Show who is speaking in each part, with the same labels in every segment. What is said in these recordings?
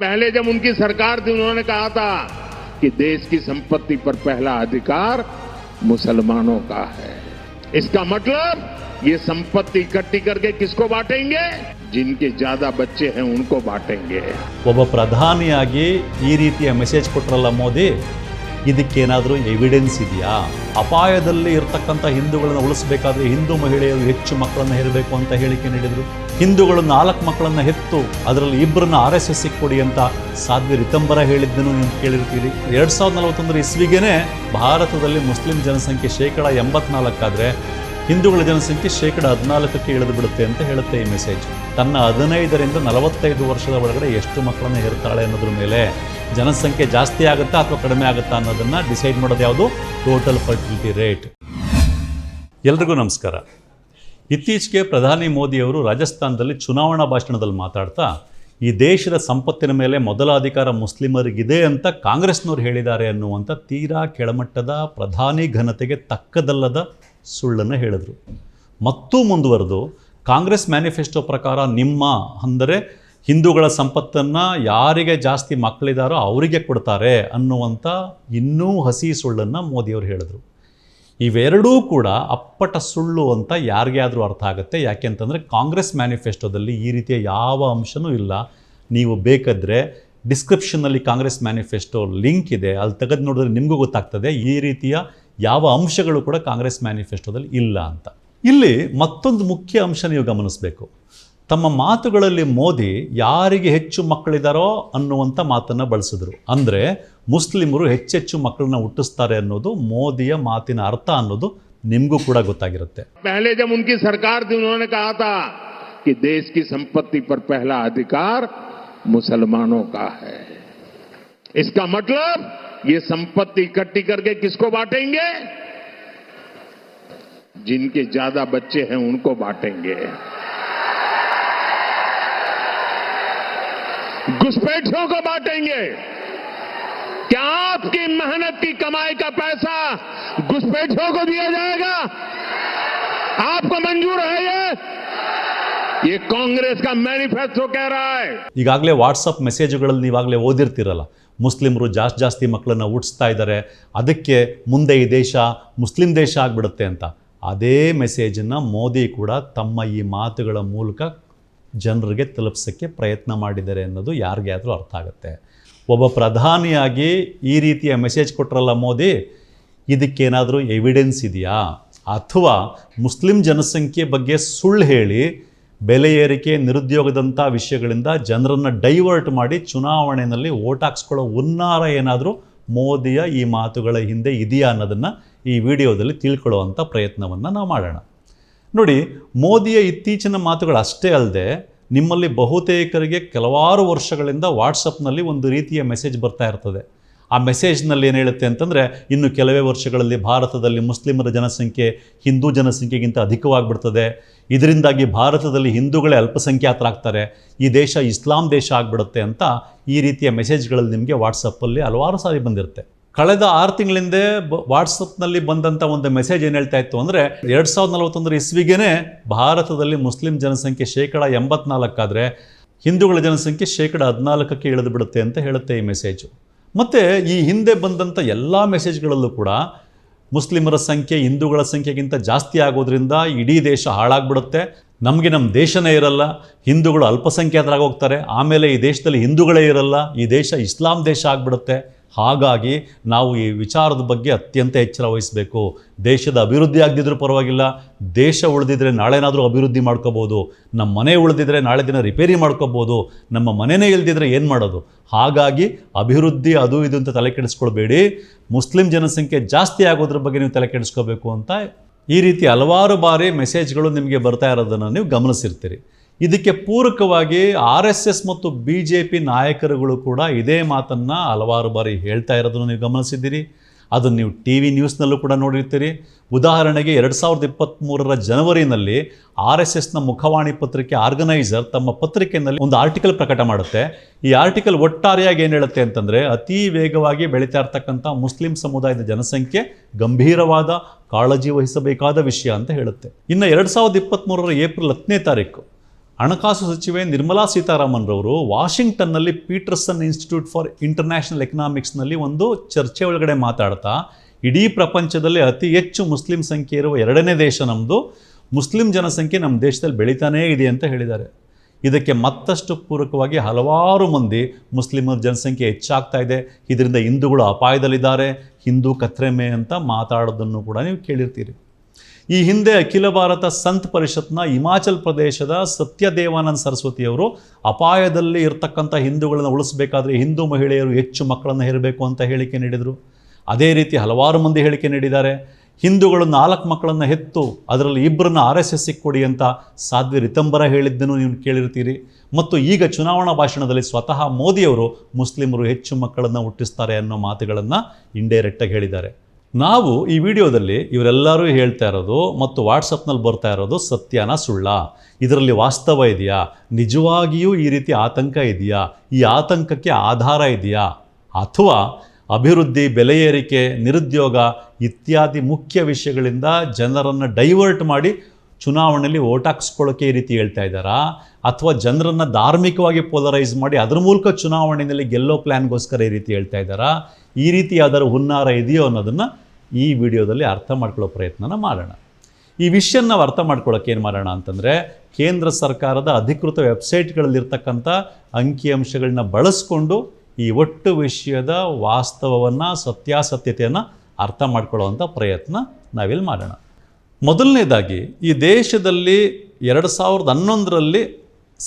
Speaker 1: पहले जब उनकी सरकार थी उन्होंने कहा था कि देश की संपत्ति पर पहला अधिकार मुसलमानों का है इसका मतलब ये संपत्ति इकट्ठी करके किसको बांटेंगे जिनके ज्यादा बच्चे हैं उनको बांटेंगे
Speaker 2: ಒಬ್ಬ ಪ್ರಧಾನಿಯಾಗಿ ಈ ರೀತಿಯ ಮೆಸೇಜ್ ಕೊಟ್ರಲ್ಲ ಮೋದಿ ಇದಕ್ಕೇನಾದರೂ ಎವಿಡೆನ್ಸ್ ಇದೆಯಾ ಅಪಾಯದಲ್ಲಿ ಇರತಕ್ಕಂಥ ಹಿಂದೂಗಳನ್ನು ಉಳಿಸಬೇಕಾದ್ರೆ ಹಿಂದೂ ಮಹಿಳೆಯರು ಹೆಚ್ಚು ಮಕ್ಕಳನ್ನು ಹೆರಬೇಕು ಅಂತ ಹೇಳಿಕೆ ನೀಡಿದರು ಹಿಂದೂಗಳು ನಾಲ್ಕು ಮಕ್ಕಳನ್ನು ಹೆತ್ತು ಅದರಲ್ಲಿ ಇಬ್ಬರನ್ನ ಆರ್ ಎಸ್ ಎಸ್ ಕೊಡಿ ಅಂತ ಸಾಧ್ವಿ ರಿತಂಬರ ಹೇಳಿದ್ದನ್ನು ನೀವು ಕೇಳಿರ್ತೀರಿ. ಎರಡು ಸಾವಿರದ ನಲವತ್ತೊಂದರ ಇಸ್ವಿಗೇನೆ ಭಾರತದಲ್ಲಿ ಮುಸ್ಲಿಂ ಜನಸಂಖ್ಯೆ ಶೇಕಡ ಎಂಬತ್ನಾಲ್ಕಾದರೆ ಹಿಂದೂಗಳ ಜನಸಂಖ್ಯೆ ಶೇಕಡ ಹದಿನಾಲ್ಕಕ್ಕೆ ಇಳಿದು ಬಿಡುತ್ತೆ ಅಂತ ಹೇಳುತ್ತೆ ಈ ಮೆಸೇಜ್. ತನ್ನ ಹದಿನೈದರಿಂದ ನಲವತ್ತೈದು ವರ್ಷದ ಒಳಗಡೆ ಎಷ್ಟು ಮಕ್ಕಳನ್ನು ಇರ್ತಾಳೆ ಅನ್ನೋದ್ರ ಮೇಲೆ ಜನಸಂಖ್ಯೆ ಜಾಸ್ತಿ ಆಗುತ್ತಾ ಅಥವಾ ಕಡಿಮೆ ಆಗುತ್ತಾ ಅನ್ನೋದನ್ನು ಡಿಸೈಡ್ ಮಾಡೋದು ಯಾವುದು? ಟೋಟಲ್ ಫರ್ಟಿಲಿಟಿ ರೇಟ್ ಎಲ್ರಿಗೂ ನಮಸ್ಕಾರ. ಇತ್ತೀಚೆಗೆ ಪ್ರಧಾನಿ ಮೋದಿಯವರು ರಾಜಸ್ಥಾನದಲ್ಲಿ ಚುನಾವಣಾ ಭಾಷಣದಲ್ಲಿ ಮಾತಾಡ್ತಾ, ಈ ದೇಶದ ಸಂಪತ್ತಿನ ಮೇಲೆ ಮೊದಲ ಅಧಿಕಾರ ಮುಸ್ಲಿಮರಿಗಿದೆ ಅಂತ ಕಾಂಗ್ರೆಸ್ನವ್ರು ಹೇಳಿದ್ದಾರೆ ಅನ್ನುವಂಥ ತೀರಾ ಕೆಳಮಟ್ಟದ ಪ್ರಧಾನಿ ಘನತೆಗೆ ತಕ್ಕದಲ್ಲದ ಸುಳ್ಳನ್ನು ಹೇಳಿದರು. ಮತ್ತೂ ಮುಂದುವರೆದು, ಕಾಂಗ್ರೆಸ್ ಮ್ಯಾನಿಫೆಸ್ಟೋ ಪ್ರಕಾರ ನಿಮ್ಮ ಅಂದರೆ ಹಿಂದೂಗಳ ಸಂಪತ್ತನ್ನು ಯಾರಿಗೆ ಜಾಸ್ತಿ ಮಕ್ಕಳಿದಾರೋ ಅವರಿಗೆ ಕೊಡ್ತಾರೆ ಅನ್ನುವಂಥ ಇನ್ನೂ ಹಸಿ ಸುಳ್ಳನ್ನು ಮೋದಿಯವರು ಹೇಳಿದರು. ಇವೆರಡೂ ಕೂಡ ಅಪ್ಪಟ ಸುಳ್ಳು ಅಂತ ಯಾರಿಗೆ ಆದರೂ ಅರ್ಥ ಆಗುತ್ತೆ. ಯಾಕೆ ಅಂತಂದರೆ ಕಾಂಗ್ರೆಸ್ ಮ್ಯಾನಿಫೆಸ್ಟೋದಲ್ಲಿ ಈ ರೀತಿಯ ಯಾವ ಅಂಶನೂ ಇಲ್ಲ. ನೀವು ಬೇಕಾದರೆ ಡಿಸ್ಕ್ರಿಪ್ಷನ್ನಲ್ಲಿ ಕಾಂಗ್ರೆಸ್ ಮ್ಯಾನಿಫೆಸ್ಟೋ ಲಿಂಕ್ ಇದೆ. ಅಲ್ಲಿ ತೆಗೆದು ನೋಡಿದ್ರೆ ನಿಮಗೂ ಗೊತ್ತಾಗ್ತದೆ ಈ ರೀತಿಯ ಯಾವ ಅಂಶಗಳು ಕೂಡ ಕಾಂಗ್ರೆಸ್ ಮ್ಯಾನಿಫೆಸ್ಟೋದಲ್ಲಿ ಇಲ್ಲ ಅಂತ. ಇಲ್ಲಿ ಮತ್ತೊಂದು ಮುಖ್ಯ ಅಂಶ ನೀವು ಗಮನಿಸಬೇಕು. ತಮ್ಮ ಮಾತುಗಳಲ್ಲಿ ಮೋದಿ ಯಾರಿಗೆ ಹೆಚ್ಚು ಮಕ್ಕಳಿದಾರೋ ಅನ್ನುವಂಥ ಮಾತನ್ನು ಬಳಸಿದ್ರು ಅಂದರೆ ಮುಸ್ಲಿಮರು ಹೆಚ್ಚೆಚ್ಚು ಮಕ್ಕಳನ್ನ ಹುಟ್ಟಿಸ್ತಾರೆ ಅನ್ನೋದು ಮೋದಿಯ ಮಾತಿನ ಅರ್ಥ ಅನ್ನೋದು ನಿಮಗೂ ಕೂಡ ಗೊತ್ತಾಗಿರುತ್ತೆ
Speaker 1: पहले जब उनकी सरकार थी उन्होंने कहा था कि देश की संपत्ति पर पहला अधिकार मुसलमानों का है इसका मतलब ये संपत्ति इकट्ठी करके किसको बांटेंगे जिनके ज्यादा बच्चे हैं उनको बांटेंगे घुसपैठियों को बांटेंगे क्या आपकी मेहनत की कमाई का पैसा घुसपैठियों को दिया जाएगा आपको मंजूर है ये ये कांग्रेस का मैनिफेस्टो कह रहा है
Speaker 2: ಈಗಾಗಲೇ ವಾಟ್ಸಪ್ ಮೆಸೇಜ್ಗಳಲ್ಲಿ ನೀವಾಗಲೇ ಓದಿರ್ತೀರಲ್ಲ ಮುಸ್ಲಿಮರು ಜಾಸ್ತಿ ಜಾಸ್ತಿ ಮಕ್ಕಳನ್ನು ಹುಟ್ಟಿಸ್ತಾ ಇದ್ದಾರೆ ಅದಕ್ಕೆ ಮುಂದೆ ಈ ದೇಶ ಮುಸ್ಲಿಂ ದೇಶ ಆಗಿಬಿಡುತ್ತೆ ಅಂತ ಅದೇ ಮೆಸೇಜನ್ನು ಮೋದಿ ಕೂಡ ತಮ್ಮ ಈ ಮಾತುಗಳ ಮೂಲಕ ಜನರಿಗೆ ತಲುಪಿಸೋಕ್ಕೆ ಪ್ರಯತ್ನ ಮಾಡಿದ್ದಾರೆ ಅನ್ನೋದು ಯಾರಿಗೆ ಆದರೂ ಅರ್ಥ ಆಗುತ್ತೆ. ಒಬ್ಬ ಪ್ರಧಾನಿಯಾಗಿ ಈ ರೀತಿಯ ಮೆಸೇಜ್ ಕೊಟ್ರಲ್ಲ ಮೋದಿ, ಇದಕ್ಕೇನಾದರೂ ಎವಿಡೆನ್ಸ್ ಇದೆಯಾ? ಅಥವಾ ಮುಸ್ಲಿಂ ಜನಸಂಖ್ಯೆ ಬಗ್ಗೆ ಸುಳ್ಳು ಹೇಳಿ, ಬೆಲೆ ಏರಿಕೆ, ನಿರುದ್ಯೋಗದಂಥ ವಿಷಯಗಳಿಂದ ಜನರನ್ನು ಡೈವರ್ಟ್ ಮಾಡಿ ಚುನಾವಣೆಯಲ್ಲಿ ಓಟ್ ಹಾಕ್ಸ್ಕೊಳ್ಳೋ ಹುನ್ನಾರ ಏನಾದರೂ ಮೋದಿಯ ಈ ಮಾತುಗಳ ಹಿಂದೆ ಇದೆಯಾ ಅನ್ನೋದನ್ನು ಈ ವಿಡಿಯೋದಲ್ಲಿ ತಿಳ್ಕೊಳ್ಳುವಂಥ ಪ್ರಯತ್ನವನ್ನು ನಾವು ಮಾಡೋಣ. ನೋಡಿ, ಮೋದಿಯ ಇತ್ತೀಚಿನ ಮಾತುಗಳು ಅಷ್ಟೇ ಅಲ್ಲದೆ, ನಿಮ್ಮಲ್ಲಿ ಬಹುತೇಕರಿಗೆ ಕೆಲವಾರು ವರ್ಷಗಳಿಂದ ವಾಟ್ಸಪ್ನಲ್ಲಿ ಒಂದು ರೀತಿಯ ಮೆಸೇಜ್ ಬರ್ತಾ ಇರ್ತದೆ. ಆ ಮೆಸೇಜ್ನಲ್ಲಿ ಏನು ಹೇಳುತ್ತೆ ಅಂತಂದರೆ, ಇನ್ನು ಕೆಲವೇ ವರ್ಷಗಳಲ್ಲಿ ಭಾರತದಲ್ಲಿ ಮುಸ್ಲಿಮರ ಜನಸಂಖ್ಯೆ ಹಿಂದೂ ಜನಸಂಖ್ಯೆಗಿಂತ ಅಧಿಕವಾಗಿಬಿಡ್ತದೆ. ಇದರಿಂದಾಗಿ ಭಾರತದಲ್ಲಿ ಹಿಂದೂಗಳೇ ಅಲ್ಪಸಂಖ್ಯಾತರಾಗ್ತಾರೆ ಈ ದೇಶ ಇಸ್ಲಾಂ ದೇಶ ಆಗಿಬಿಡುತ್ತೆ ಅಂತ ಈ ರೀತಿಯ ಮೆಸೇಜ್ಗಳಲ್ಲಿ ನಿಮಗೆ ವಾಟ್ಸಪ್ಪಲ್ಲಿ ಹಲವಾರು ಸಾರಿ ಬಂದಿರುತ್ತೆ. ಕಳೆದ ಆರು ತಿಂಗಳಿಂದ ವಾಟ್ಸಪ್ನಲ್ಲಿ ಬಂದಂಥ ಒಂದು ಮೆಸೇಜ್ ಏನು ಹೇಳ್ತಾ ಇತ್ತು ಅಂದರೆ, ಎರಡು ಸಾವಿರದ ನಲವತ್ತೊಂದರ ಇಸ್ವಿಗೇನೆ ಭಾರತದಲ್ಲಿ ಮುಸ್ಲಿಂ ಜನಸಂಖ್ಯೆ ಶೇಕಡ ಎಂಬತ್ನಾಲ್ಕಾದರೆ ಹಿಂದೂಗಳ ಜನಸಂಖ್ಯೆ ಶೇಕಡ ಹದಿನಾಲ್ಕಕ್ಕೆ ಇಳಿದು ಬಿಡುತ್ತೆ ಅಂತ ಹೇಳುತ್ತೆ ಈ ಮೆಸೇಜು. ಮತ್ತು ಈ ಹಿಂದೆ ಬಂದಂಥ ಎಲ್ಲ ಮೆಸೇಜ್ಗಳಲ್ಲೂ ಕೂಡ ಮುಸ್ಲಿಮರ ಸಂಖ್ಯೆ, ಹಿಂದೂಗಳ ಸಂಖ್ಯೆಗಿಂತ ಜಾಸ್ತಿ ಆಗೋದ್ರಿಂದ ಇಡೀ ದೇಶ ಹಾಳಾಗ್ಬಿಡುತ್ತೆ. ನಮಗೆ ನಮ್ಮ ದೇಶನೇ ಇರಲ್ಲ, ಹಿಂದೂಗಳು ಅಲ್ಪಸಂಖ್ಯಾತರಾಗಿ ಹೋಗ್ತಾರೆ. ಆಮೇಲೆ ಈ ದೇಶದಲ್ಲಿ ಹಿಂದೂಗಳೇ ಇರಲ್ಲ, ಈ ದೇಶ ಇಸ್ಲಾಂ ದೇಶ ಆಗಿಬಿಡುತ್ತೆ. ಹಾಗಾಗಿ ನಾವು ಈ ವಿಚಾರದ ಬಗ್ಗೆ ಅತ್ಯಂತ ಎಚ್ಚರ ವಹಿಸಬೇಕು. ದೇಶದ ಅಭಿವೃದ್ಧಿ ಆಗದಿದ್ರೂ ಪರವಾಗಿಲ್ಲ. ದೇಶ ಉಳಿದಿದ್ರೆ ನಾಳೆನಾದರೂ ಅಭಿವೃದ್ಧಿ ಮಾಡ್ಕೋಬೋದು. ನಮ್ಮ ಮನೆ ಉಳಿದಿದ್ರೆ ನಾಳೆ ದಿನ ರಿಪೇರಿ ಮಾಡ್ಕೋಬೋದು. ನಮ್ಮ ಮನೆಯೇ ಇಲ್ದಿದ್ರೆ ಏನು ಮಾಡೋದು? ಹಾಗಾಗಿ ಅಭಿವೃದ್ಧಿ ಅದು ಇದು ಅಂತ ತಲೆ ಕೆಡಿಸ್ಕೊಳ್ಬೇಡಿ. ಮುಸ್ಲಿಂ ಜನಸಂಖ್ಯೆ ಜಾಸ್ತಿ ಆಗೋದ್ರ ಬಗ್ಗೆ ನೀವು ತಲೆ ಕೆಡಿಸ್ಕೋಬೇಕು ಅಂತ ಈ ರೀತಿ ಹಲವಾರು ಬಾರಿ ಮೆಸೇಜ್ಗಳು ನಿಮಗೆ ಬರ್ತಾ ಇರೋದನ್ನು ನೀವು ಗಮನಿಸಿರ್ತೀರಿ. ಇದಕ್ಕೆ ಪೂರಕವಾಗಿ ಆರ್ ಎಸ್ ಎಸ್ ಮತ್ತು ಬಿ ಜೆ ಪಿ ನಾಯಕರುಗಳು ಕೂಡ ಇದೇ ಮಾತನ್ನು ಹಲವಾರು ಬಾರಿ ಹೇಳ್ತಾ ಇರೋದನ್ನು ನೀವು ಗಮನಿಸಿದ್ದೀರಿ. ಅದನ್ನು ನೀವು ಟಿ ವಿ ನ್ಯೂಸ್ನಲ್ಲೂ ಕೂಡ ನೋಡಿರ್ತೀರಿ. ಉದಾಹರಣೆಗೆ ಎರಡು ಸಾವಿರದ ಇಪ್ಪತ್ತ್ಮೂರರ ಜನವರಿನಲ್ಲಿ ಆರ್ ಎಸ್ ಎಸ್ನ ಮುಖವಾಣಿ ಪತ್ರಿಕೆ ಆರ್ಗನೈಸರ್ ತಮ್ಮ ಪತ್ರಿಕೆಯಲ್ಲಿ ಒಂದು ಆರ್ಟಿಕಲ್ ಪ್ರಕಟ ಮಾಡುತ್ತೆ. ಈ ಆರ್ಟಿಕಲ್ ಒಟ್ಟಾರೆಯಾಗಿ ಏನು ಹೇಳುತ್ತೆ ಅಂತಂದರೆ, ಅತಿ ವೇಗವಾಗಿ ಬೆಳೀತಾ ಇರ್ತಕ್ಕಂಥ ಮುಸ್ಲಿಂ ಸಮುದಾಯದ ಜನಸಂಖ್ಯೆ ಗಂಭೀರವಾದ ಕಾಳಜಿ ವಹಿಸಬೇಕಾದ ವಿಷಯ ಅಂತ ಹೇಳುತ್ತೆ. ಇನ್ನು ಎರಡು ಸಾವಿರದ ಇಪ್ಪತ್ತ್ಮೂರರ ಏಪ್ರಿಲ್ ಹತ್ತನೇ ತಾರೀಕು ಹಣಕಾಸು ಸಚಿವೆ ನಿರ್ಮಲಾ ಸೀತಾರಾಮನ್ ರವರು ವಾಷಿಂಗ್ಟನ್ನಲ್ಲಿ ಪೀಟರ್ಸನ್ ಇನ್ಸ್ಟಿಟ್ಯೂಟ್ ಫಾರ್ ಇಂಟರ್ನ್ಯಾಷನಲ್ ಎಕನಾಮಿಕ್ಸ್ನಲ್ಲಿ ಒಂದು ಚರ್ಚೆ ಒಳಗಡೆ ಮಾತಾಡ್ತಾ, ಇಡೀ ಪ್ರಪಂಚದಲ್ಲಿ ಅತಿ ಹೆಚ್ಚು ಮುಸ್ಲಿಂ ಸಂಖ್ಯೆ ಇರುವ ಎರಡನೇ ದೇಶ ನಮ್ಮದು ಮುಸ್ಲಿಂ ಜನಸಂಖ್ಯೆ ನಮ್ಮ ದೇಶದಲ್ಲಿ ಬೆಳೀತಾನೇ ಇದೆ ಅಂತ ಹೇಳಿದ್ದಾರೆ. ಇದಕ್ಕೆ ಮತ್ತಷ್ಟು ಪೂರಕವಾಗಿ ಹಲವಾರು ಮಂದಿ ಮುಸ್ಲಿಮರ ಜನಸಂಖ್ಯೆ ಹೆಚ್ಚಾಗ್ತಾ ಇದೆ. ಇದರಿಂದ ಹಿಂದೂಗಳು ಅಪಾಯದಲ್ಲಿದ್ದಾರೆ. ಹಿಂದೂ ಕತ್ರೆಮೆ ಅಂತ ಮಾತಾಡೋದನ್ನು ಕೂಡ ನೀವು ಕೇಳಿರ್ತೀರಿ. ಈ ಹಿಂದೆ ಅಖಿಲ ಭಾರತ ಸಂತ್ ಪರಿಷತ್ನ ಹಿಮಾಚಲ್ ಪ್ರದೇಶದ ಸತ್ಯದೇವಾನಂದ ಸರಸ್ವತಿಯವರು ಅಪಾಯದಲ್ಲಿ ಇರ್ತಕ್ಕಂಥ ಹಿಂದೂಗಳನ್ನು ಉಳಿಸಬೇಕಾದ್ರೆ ಹಿಂದೂ ಮಹಿಳೆಯರು ಹೆಚ್ಚು ಮಕ್ಕಳನ್ನು ಹೇರಬೇಕು ಅಂತ ಹೇಳಿಕೆ ನೀಡಿದರು. ಅದೇ ರೀತಿ ಹಲವಾರು ಮಂದಿ ಹೇಳಿಕೆ ನೀಡಿದ್ದಾರೆ. ಹಿಂದೂಗಳು ನಾಲ್ಕು ಮಕ್ಕಳನ್ನು ಹೆತ್ತು ಅದರಲ್ಲಿ ಇಬ್ಬರನ್ನ ಆರ್ ಎಸ್ ಎಸ್ಸಿಗೆ ಕೊಡಿ ಅಂತ ಸಾಧ್ವಿ ರಿತಂಬರ ಹೇಳಿದ್ದನ್ನು ನೀವು ಕೇಳಿರ್ತೀರಿ. ಮತ್ತು ಈಗ ಚುನಾವಣಾ ಭಾಷಣದಲ್ಲಿ ಸ್ವತಃ ಮೋದಿಯವರು ಮುಸ್ಲಿಮರು ಹೆಚ್ಚು ಮಕ್ಕಳನ್ನು ಹುಟ್ಟಿಸ್ತಾರೆ ಅನ್ನೋ ಮಾತುಗಳನ್ನು ಇಂಡೈರೆಕ್ಟಾಗಿ ಹೇಳಿದ್ದಾರೆ. ನಾವು ಈ ವಿಡಿಯೋದಲ್ಲಿ ಇವರೆಲ್ಲರೂ ಹೇಳ್ತಾ ಇರೋದು ಮತ್ತು ವಾಟ್ಸಪ್ನಲ್ಲಿ ಬರ್ತಾ ಇರೋದು ಸತ್ಯನ ಸುಳ್ಳ. ಇದರಲ್ಲಿ ವಾಸ್ತವ ಇದೆಯಾ? ನಿಜವಾಗಿಯೂ ಈ ರೀತಿ ಆತಂಕ ಇದೆಯಾ? ಈ ಆತಂಕಕ್ಕೆ ಆಧಾರ ಇದೆಯಾ? ಅಥವಾ ಅಭಿವೃದ್ಧಿ, ಬೆಲೆ ಏರಿಕೆ, ನಿರುದ್ಯೋಗ ಇತ್ಯಾದಿ ಮುಖ್ಯ ವಿಷಯಗಳಿಂದ ಜನರನ್ನು ಡೈವರ್ಟ್ ಮಾಡಿ ಚುನಾವಣೆಯಲ್ಲಿ ಓಟ್ ಹಾಕ್ಸ್ಕೊಳ್ಳೋಕೆ ಈ ರೀತಿ ಹೇಳ್ತಾ ಇದ್ದಾರಾ? ಅಥವಾ ಜನರನ್ನು ಧಾರ್ಮಿಕವಾಗಿ ಪೋಲರೈಸ್ ಮಾಡಿ ಅದರ ಮೂಲಕ ಚುನಾವಣೆಯಲ್ಲಿ ಗೆಲ್ಲೋ ಪ್ಲ್ಯಾನ್ಗೋಸ್ಕರ ಈ ರೀತಿ ಹೇಳ್ತಾ ಇದ್ದಾರಾ? ಈ ರೀತಿ ಯಾವ್ದಾದ್ರು ಹುನ್ನಾರ ಇದೆಯೋ ಅನ್ನೋದನ್ನು ಈ ವಿಡಿಯೋದಲ್ಲಿ ಅರ್ಥ ಮಾಡ್ಕೊಳ್ಳೋ ಪ್ರಯತ್ನನ ಮಾಡೋಣ. ಈ ವಿಷಯ ನಾವು ಅರ್ಥ ಮಾಡ್ಕೊಳ್ಳೋಕೆ ಏನು ಮಾಡೋಣ ಅಂತಂದರೆ ಕೇಂದ್ರ ಸರ್ಕಾರದ ಅಧಿಕೃತ ವೆಬ್ಸೈಟ್ಗಳಲ್ಲಿರ್ತಕ್ಕಂಥ ಅಂಕಿಅಂಶಗಳನ್ನ ಬಳಸ್ಕೊಂಡು ಈ ಒಟ್ಟು ವಿಷಯದ ವಾಸ್ತವವನ್ನು, ಸತ್ಯಾಸತ್ಯತೆಯನ್ನು ಅರ್ಥ ಮಾಡ್ಕೊಳ್ಳೋವಂಥ ಪ್ರಯತ್ನ ನಾವಿಲ್ಲಿ ಮಾಡೋಣ. ಮೊದಲನೇದಾಗಿ ಈ ದೇಶದಲ್ಲಿ ಎರಡು ಸಾವಿರದ ಹನ್ನೊಂದರಲ್ಲಿ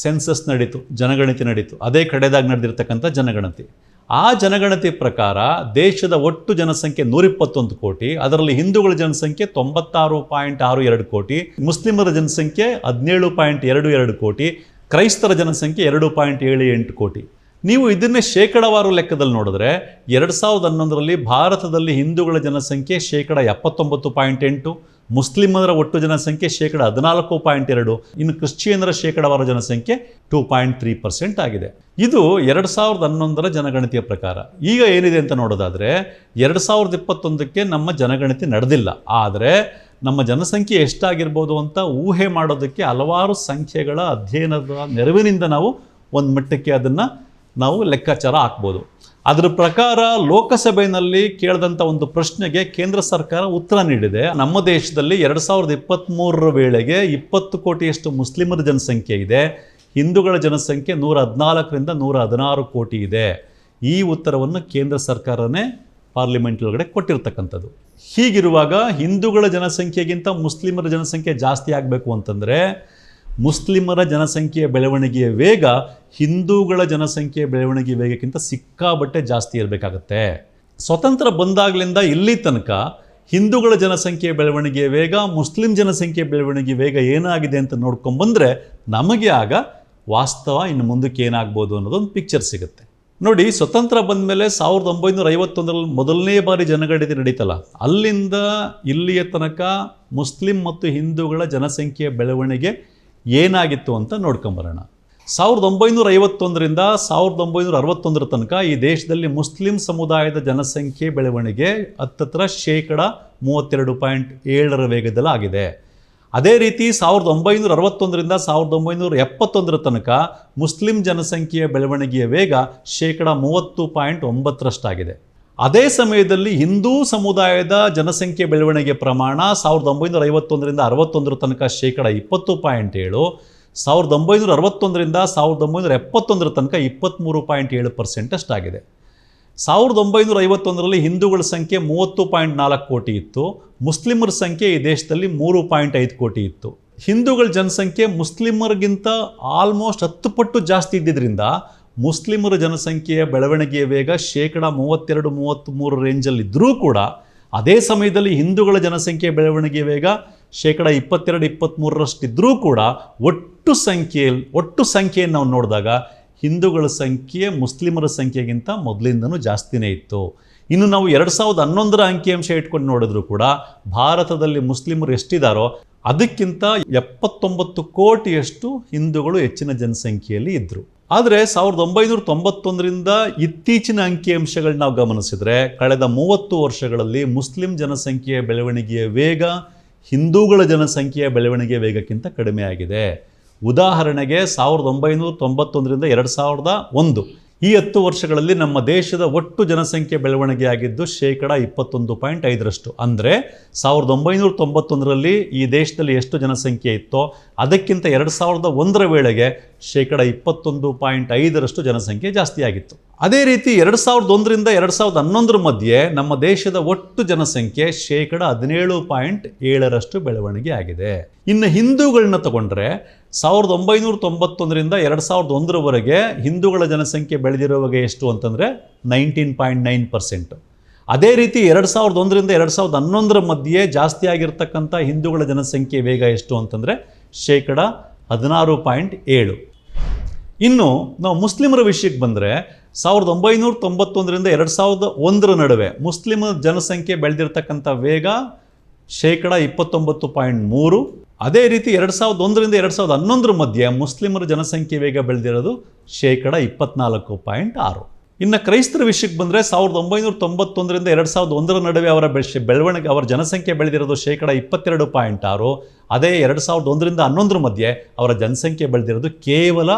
Speaker 2: ಸೆನ್ಸಸ್ ನಡೀತು, ಜನಗಣತಿ ನಡೀತು. ಅದೇ ಕಡೆದಾಗ ನಡೆದಿರ್ತಕ್ಕಂಥ ಜನಗಣತಿ. ಆ ಜನಗಣತಿ ಪ್ರಕಾರ ದೇಶದ ಒಟ್ಟು ಜನಸಂಖ್ಯೆ ನೂರಿಪ್ಪತ್ತೊಂದು ಕೋಟಿ, ಅದರಲ್ಲಿ ಹಿಂದೂಗಳ ಜನಸಂಖ್ಯೆ ತೊಂಬತ್ತಾರು ಪಾಯಿಂಟ್ ಆರು ಎರಡು ಕೋಟಿ, ಮುಸ್ಲಿಮರ ಜನಸಂಖ್ಯೆ ಹದಿನೇಳು ಪಾಯಿಂಟ್ ಎರಡು ಎರಡು ಕೋಟಿ, ಕ್ರೈಸ್ತರ ಜನಸಂಖ್ಯೆ ಎರಡು ಪಾಯಿಂಟ್ ಏಳು ಎಂಟು ಕೋಟಿ. ನೀವು ಇದನ್ನೇ ಶೇಕಡವಾರು ಲೆಕ್ಕದಲ್ಲಿ ನೋಡಿದ್ರೆ ಎರಡು ಸಾವಿರದ ಹನ್ನೊಂದರಲ್ಲಿ ಭಾರತದಲ್ಲಿ ಹಿಂದೂಗಳ ಜನಸಂಖ್ಯೆ ಶೇಕಡ ಎಪ್ಪತ್ತೊಂಬತ್ತು ಪಾಯಿಂಟ್ ಎಂಟು ಮುಸ್ಲಿಮರ ಒಟ್ಟು ಜನಸಂಖ್ಯೆ ಶೇಕಡ ಹದಿನಾಲ್ಕು ಪಾಯಿಂಟ್ ಎರಡು, ಇನ್ನು ಕ್ರಿಶ್ಚಿಯನ್ರ ಶೇಕಡವಾರ ಜನಸಂಖ್ಯೆ ಟೂ ಪಾಯಿಂಟ್ ತ್ರೀ ಪರ್ಸೆಂಟ್ ಆಗಿದೆ. ಇದು ಎರಡು ಸಾವಿರದ ಹನ್ನೊಂದರ ಜನಗಣತಿಯ ಪ್ರಕಾರ. ಈಗ ಏನಿದೆ ಅಂತ ನೋಡೋದಾದರೆ, ಎರಡು ಸಾವಿರದ ಇಪ್ಪತ್ತೊಂದಕ್ಕೆ ನಮ್ಮ ಜನಗಣತಿ ನಡೆದಿಲ್ಲ. ಆದರೆ ನಮ್ಮ ಜನಸಂಖ್ಯೆ ಎಷ್ಟಾಗಿರ್ಬೋದು ಅಂತ ಊಹೆ ಮಾಡೋದಕ್ಕೆ ಹಲವಾರು ಸಂಖ್ಯೆಗಳ ಅಧ್ಯಯನದ ನೆರವಿನಿಂದ ನಾವು ಒಂದು ಮಟ್ಟಕ್ಕೆ ಅದನ್ನು ನಾವು ಲೆಕ್ಕಾಚಾರ ಹಾಕ್ಬೋದು. ಅದರ ಪ್ರಕಾರ ಲೋಕಸಭೆಯಲ್ಲಿ ಕೇಳಿದಂಥ ಒಂದು ಪ್ರಶ್ನೆಗೆ ಕೇಂದ್ರ ಸರ್ಕಾರ ಉತ್ತರ ನೀಡಿದೆ. ನಮ್ಮ ದೇಶದಲ್ಲಿ ಎರಡು ಸಾವಿರದ ಇಪ್ಪತ್ತ್ಮೂರರ ವೇಳೆಗೆ ಇಪ್ಪತ್ತು ಕೋಟಿಯಷ್ಟು ಮುಸ್ಲಿಮರ ಜನಸಂಖ್ಯೆ ಇದೆ. ಹಿಂದೂಗಳ ಜನಸಂಖ್ಯೆ ನೂರ ಹದಿನಾಲ್ಕರಿಂದ ನೂರ ಹದಿನಾರು ಕೋಟಿ ಇದೆ. ಈ ಉತ್ತರವನ್ನು ಕೇಂದ್ರ ಸರ್ಕಾರನೇ ಪಾರ್ಲಿಮೆಂಟ್ ಒಳಗಡೆ ಕೊಟ್ಟಿರ್ತಕ್ಕಂಥದ್ದು. ಹೀಗಿರುವಾಗ ಹಿಂದೂಗಳ ಜನಸಂಖ್ಯೆಗಿಂತ ಮುಸ್ಲಿಮರ ಜನಸಂಖ್ಯೆ ಜಾಸ್ತಿ ಆಗಬೇಕು ಅಂತಂದರೆ ಮುಸ್ಲಿಮರ ಜನಸಂಖ್ಯೆಯ ಬೆಳವಣಿಗೆಯ ವೇಗ ಹಿಂದೂಗಳ ಜನಸಂಖ್ಯೆಯ ಬೆಳವಣಿಗೆ ವೇಗಕ್ಕಿಂತ ಸಿಕ್ಕಾಬಟ್ಟೆ ಜಾಸ್ತಿ ಇರಬೇಕಾಗತ್ತೆ. ಸ್ವತಂತ್ರ ಬಂದಾಗಲಿಂದ ಇಲ್ಲಿ ತನಕ ಹಿಂದೂಗಳ ಜನಸಂಖ್ಯೆಯ ಬೆಳವಣಿಗೆಯ ವೇಗ, ಮುಸ್ಲಿಂ ಜನಸಂಖ್ಯೆಯ ಬೆಳವಣಿಗೆ ವೇಗ ಏನಾಗಿದೆ ಅಂತ ನೋಡ್ಕೊಂಬಂದರೆ ನಮಗೆ ಆಗ ವಾಸ್ತವ ಇನ್ನು ಮುಂದಕ್ಕೆ ಏನಾಗ್ಬೋದು ಅನ್ನೋದೊಂದು ಪಿಕ್ಚರ್ ಸಿಗುತ್ತೆ. ನೋಡಿ, ಸ್ವತಂತ್ರ ಬಂದ ಮೇಲೆ ಸಾವಿರದ ಒಂಬೈನೂರ ಐವತ್ತೊಂದರಲ್ಲಿ ಮೊದಲನೇ ಬಾರಿ ಜನಗಣತಿ ನಡೀತಲ್ಲ, ಅಲ್ಲಿಂದ ಇಲ್ಲಿಯ ತನಕ ಮುಸ್ಲಿಂ ಮತ್ತು ಹಿಂದೂಗಳ ಜನಸಂಖ್ಯೆಯ ಬೆಳವಣಿಗೆ ಏನಾಗಿತ್ತು ಅಂತ ನೋಡ್ಕೊಂಬರೋಣ. ಸಾವಿರದ ಒಂಬೈನೂರ ಐವತ್ತೊಂದರಿಂದ ಸಾವಿರದ ಒಂಬೈನೂರ ಅರವತ್ತೊಂದರ ತನಕ ಈ ದೇಶದಲ್ಲಿ ಮುಸ್ಲಿಂ ಸಮುದಾಯದ ಜನಸಂಖ್ಯೆ ಬೆಳವಣಿಗೆ ಹತ್ತತ್ರ ಶೇಕಡ ಮೂವತ್ತೆರಡು ಪಾಯಿಂಟ್ ಏಳರ ವೇಗದಲ್ಲಿ ಆಗಿದೆ. ಅದೇ ರೀತಿ ಸಾವಿರದ ಒಂಬೈನೂರ ಅರವತ್ತೊಂದರಿಂದ ಸಾವಿರದ ಒಂಬೈನೂರ ಎಪ್ಪತ್ತೊಂದರ ತನಕ ಮುಸ್ಲಿಂ ಜನಸಂಖ್ಯೆಯ ಬೆಳವಣಿಗೆಯ ವೇಗ ಶೇಕಡ ಮೂವತ್ತು ಪಾಯಿಂಟ್ ಒಂಬತ್ತರಷ್ಟಾಗಿದೆ. ಅದೇ ಸಮಯದಲ್ಲಿ ಹಿಂದೂ ಸಮುದಾಯದ ಜನಸಂಖ್ಯೆ ಬೆಳವಣಿಗೆ ಪ್ರಮಾಣ ಸಾವಿರದ ಒಂಬೈನೂರ ಐವತ್ತೊಂದರಿಂದ ಅರವತ್ತೊಂದರ ತನಕ ಶೇಕಡ ಇಪ್ಪತ್ತು ಪಾಯಿಂಟ್ ಏಳು, ಸಾವಿರದ ಒಂಬೈನೂರ ಅರವತ್ತೊಂದರಿಂದ ಸಾವಿರದ ಒಂಬೈನೂರ ಎಪ್ಪತ್ತೊಂದರ ತನಕ ಇಪ್ಪತ್ತ್ಮೂರು ಪಾಯಿಂಟ್ ಏಳು ಪರ್ಸೆಂಟ್ ಅಷ್ಟಾಗಿದೆ. ಸಾವಿರದ ಒಂಬೈನೂರ ಐವತ್ತೊಂದರಲ್ಲಿ ಹಿಂದೂಗಳ ಸಂಖ್ಯೆ ಮೂವತ್ತು ಪಾಯಿಂಟ್ ನಾಲ್ಕು ಕೋಟಿ ಇತ್ತು. ಮುಸ್ಲಿಮರ ಸಂಖ್ಯೆ ಈ ದೇಶದಲ್ಲಿ ಮೂರು ಪಾಯಿಂಟ್ ಐದು ಕೋಟಿ ಇತ್ತು. ಹಿಂದೂಗಳ ಜನಸಂಖ್ಯೆ ಮುಸ್ಲಿಮರಿಗಿಂತ ಆಲ್ಮೋಸ್ಟ್ ಹತ್ತು ಪಟ್ಟು ಜಾಸ್ತಿ ಇದ್ದಿದ್ದರಿಂದ ಮುಸ್ಲಿಮರ ಜನಸಂಖ್ಯೆಯ ಬೆಳವಣಿಗೆಯ ವೇಗ ಶೇಕಡ ಮೂವತ್ತೆರಡು, ಮೂವತ್ತ್ಮೂರು ರೇಂಜಲ್ಲಿದ್ದರೂ ಕೂಡ ಅದೇ ಸಮಯದಲ್ಲಿ ಹಿಂದೂಗಳ ಜನಸಂಖ್ಯೆ ಬೆಳವಣಿಗೆಯ ವೇಗ ಶೇಕಡ ಇಪ್ಪತ್ತೆರಡು ಇಪ್ಪತ್ತ್ಮೂರರಷ್ಟಿದ್ದರೂ ಕೂಡ ಒಟ್ಟು ಸಂಖ್ಯೆಯಲ್ಲಿ, ಒಟ್ಟು ಸಂಖ್ಯೆಯನ್ನು ನಾವು ನೋಡಿದಾಗ ಹಿಂದೂಗಳ ಸಂಖ್ಯೆ ಮುಸ್ಲಿಮರ ಸಂಖ್ಯೆಗಿಂತ ಮೊದಲಿಂದನೂ ಜಾಸ್ತಿನೇ ಇತ್ತು. ಇನ್ನು ನಾವು ಎರಡು ಸಾವಿರದ ಹನ್ನೊಂದರ ಅಂಕಿಅಂಶ ಇಟ್ಕೊಂಡು ನೋಡಿದ್ರು ಕೂಡ ಭಾರತದಲ್ಲಿ ಮುಸ್ಲಿಮರು ಎಷ್ಟಿದ್ದಾರೋ ಅದಕ್ಕಿಂತ ಎಪ್ಪತ್ತೊಂಬತ್ತು ಕೋಟಿಯಷ್ಟು ಹಿಂದೂಗಳು ಹೆಚ್ಚಿನ ಜನಸಂಖ್ಯೆಯಲ್ಲಿ ಇದ್ದರು ಆದರೆ ಸಾವಿರದ ಒಂಬೈನೂರ ತೊಂಬತ್ತೊಂದರಿಂದ ಇತ್ತೀಚಿನ ಅಂಕಿಅಂಶಗಳನ್ನ ನಾವು ಗಮನಿಸಿದರೆ ಕಳೆದ ಮೂವತ್ತು ವರ್ಷಗಳಲ್ಲಿ ಮುಸ್ಲಿಂ ಜನಸಂಖ್ಯೆಯ ಬೆಳವಣಿಗೆಯ ವೇಗ, ಹಿಂದೂಗಳ ಜನಸಂಖ್ಯೆಯ ಬೆಳವಣಿಗೆ ವೇಗಕ್ಕಿಂತ ಕಡಿಮೆ ಆಗಿದೆ. ಉದಾಹರಣೆಗೆ ಸಾವಿರದ ಒಂಬೈನೂರ ತೊಂಬತ್ತೊಂದರಿಂದ ಎರಡು ಸಾವಿರದ ಒಂದು. ಈ ಹತ್ತು ವರ್ಷಗಳಲ್ಲಿ ನಮ್ಮ ದೇಶದ ಒಟ್ಟು ಜನಸಂಖ್ಯೆ ಬೆಳವಣಿಗೆ ಆಗಿದ್ದು ಶೇಕಡ ಇಪ್ಪತ್ತೊಂದು ಪಾಯಿಂಟ್ ಐದರಷ್ಟು. ಅಂದರೆ ಸಾವಿರದ ಒಂಬೈನೂರ ತೊಂಬತ್ತೊಂದರಲ್ಲಿ ಈ ದೇಶದಲ್ಲಿ ಎಷ್ಟು ಜನಸಂಖ್ಯೆ ಇತ್ತೋ ಅದಕ್ಕಿಂತ ಎರಡು ಸಾವಿರದ ಒಂದರ ವೇಳೆಗೆ ಶೇಕಡ ಇಪ್ಪತ್ತೊಂದು ಪಾಯಿಂಟ್ ಐದರಷ್ಟು ಜನಸಂಖ್ಯೆ ಜಾಸ್ತಿ ಆಗಿತ್ತು ಅದೇ ರೀತಿ ಎರಡು ಸಾವಿರದ ಒಂದರಿಂದ ಎರಡು ಸಾವಿರದ ಹನ್ನೊಂದರ ಮಧ್ಯೆ ನಮ್ಮ ದೇಶದ ಒಟ್ಟು ಜನಸಂಖ್ಯೆ ಶೇಕಡ ಹದಿನೇಳು ಪಾಯಿಂಟ್ ಏಳರಷ್ಟು ಬೆಳವಣಿಗೆ ಆಗಿದೆ ಇನ್ನು ಹಿಂದೂಗಳನ್ನ ತಗೊಂಡ್ರೆ ಸಾವಿರದ ಒಂಬೈನೂರ ತೊಂಬತ್ತೊಂದರಿಂದ ಎರಡು ಸಾವಿರದ ಒಂದರವರೆಗೆ ಹಿಂದೂಗಳ ಜನಸಂಖ್ಯೆ ಬೆಳೆದಿರುವಾಗ ಎಷ್ಟು ಅಂತಂದರೆ ನೈನ್ಟೀನ್ ಪಾಯಿಂಟ್ ನೈನ್ ಪರ್ಸೆಂಟ್. ಅದೇ ರೀತಿ ಎರಡು ಸಾವಿರದ ಒಂದರಿಂದ ಎರಡು ಸಾವಿರದ ಹನ್ನೊಂದರ ಮಧ್ಯೆ ಜಾಸ್ತಿ ಆಗಿರ್ತಕ್ಕಂಥ ಹಿಂದೂಗಳ ಜನಸಂಖ್ಯೆ ವೇಗ ಎಷ್ಟು ಅಂತಂದರೆ ಶೇಕಡ ಹದಿನಾರು ಪಾಯಿಂಟ್ ಏಳು. ಇನ್ನು ನಾವು ಮುಸ್ಲಿಮರ ವಿಷಯಕ್ಕೆ ಬಂದರೆ ಸಾವಿರದ ಒಂಬೈನೂರ ತೊಂಬತ್ತೊಂದರಿಂದ ಎರಡು ಸಾವಿರದ ಒಂದರ ನಡುವೆ ಮುಸ್ಲಿಮ ಜನಸಂಖ್ಯೆ ಬೆಳೆದಿರ್ತಕ್ಕಂಥ ವೇಗ ಶೇಕಡ ಇಪ್ಪತ್ತೊಂಬತ್ತು ಪಾಯಿಂಟ್ ಮೂರು. ಅದೇ ರೀತಿ ಎರಡು ಸಾವಿರದ ಒಂದರಿಂದ ಎರಡು ಸಾವಿರದ ಹನ್ನೊಂದರ ಮಧ್ಯೆ ಮುಸ್ಲಿಮರ ಜನಸಂಖ್ಯೆ ವೇಗ ಬೆಳೆದಿರೋದು ಶೇಕಡ ಇಪ್ಪತ್ನಾಲ್ಕು ಪಾಯಿಂಟ್ ಆರು. ಇನ್ನು ಕ್ರೈಸ್ತರ ವಿಷಯಕ್ಕೆ ಬಂದರೆ ಸಾವಿರದ ಒಂಬೈನೂರ ತೊಂಬತ್ತೊಂದರಿಂದ ಎರಡು ಸಾವಿರದ ಒಂದರ ನಡುವೆ ಅವರ ಬೆಳೆ ಬೆಳವಣಿಗೆ, ಅವರ ಜನಸಂಖ್ಯೆ ಬೆಳೆದಿರೋದು ಶೇಕಡ ಇಪ್ಪತ್ತೆರಡು ಪಾಯಿಂಟ್ ಆರು. ಅದೇ ಎರಡು ಸಾವಿರದ ಒಂದರಿಂದ ಹನ್ನೊಂದರ ಮಧ್ಯೆ ಅವರ ಜನಸಂಖ್ಯೆ ಬೆಳೆದಿರೋದು ಕೇವಲ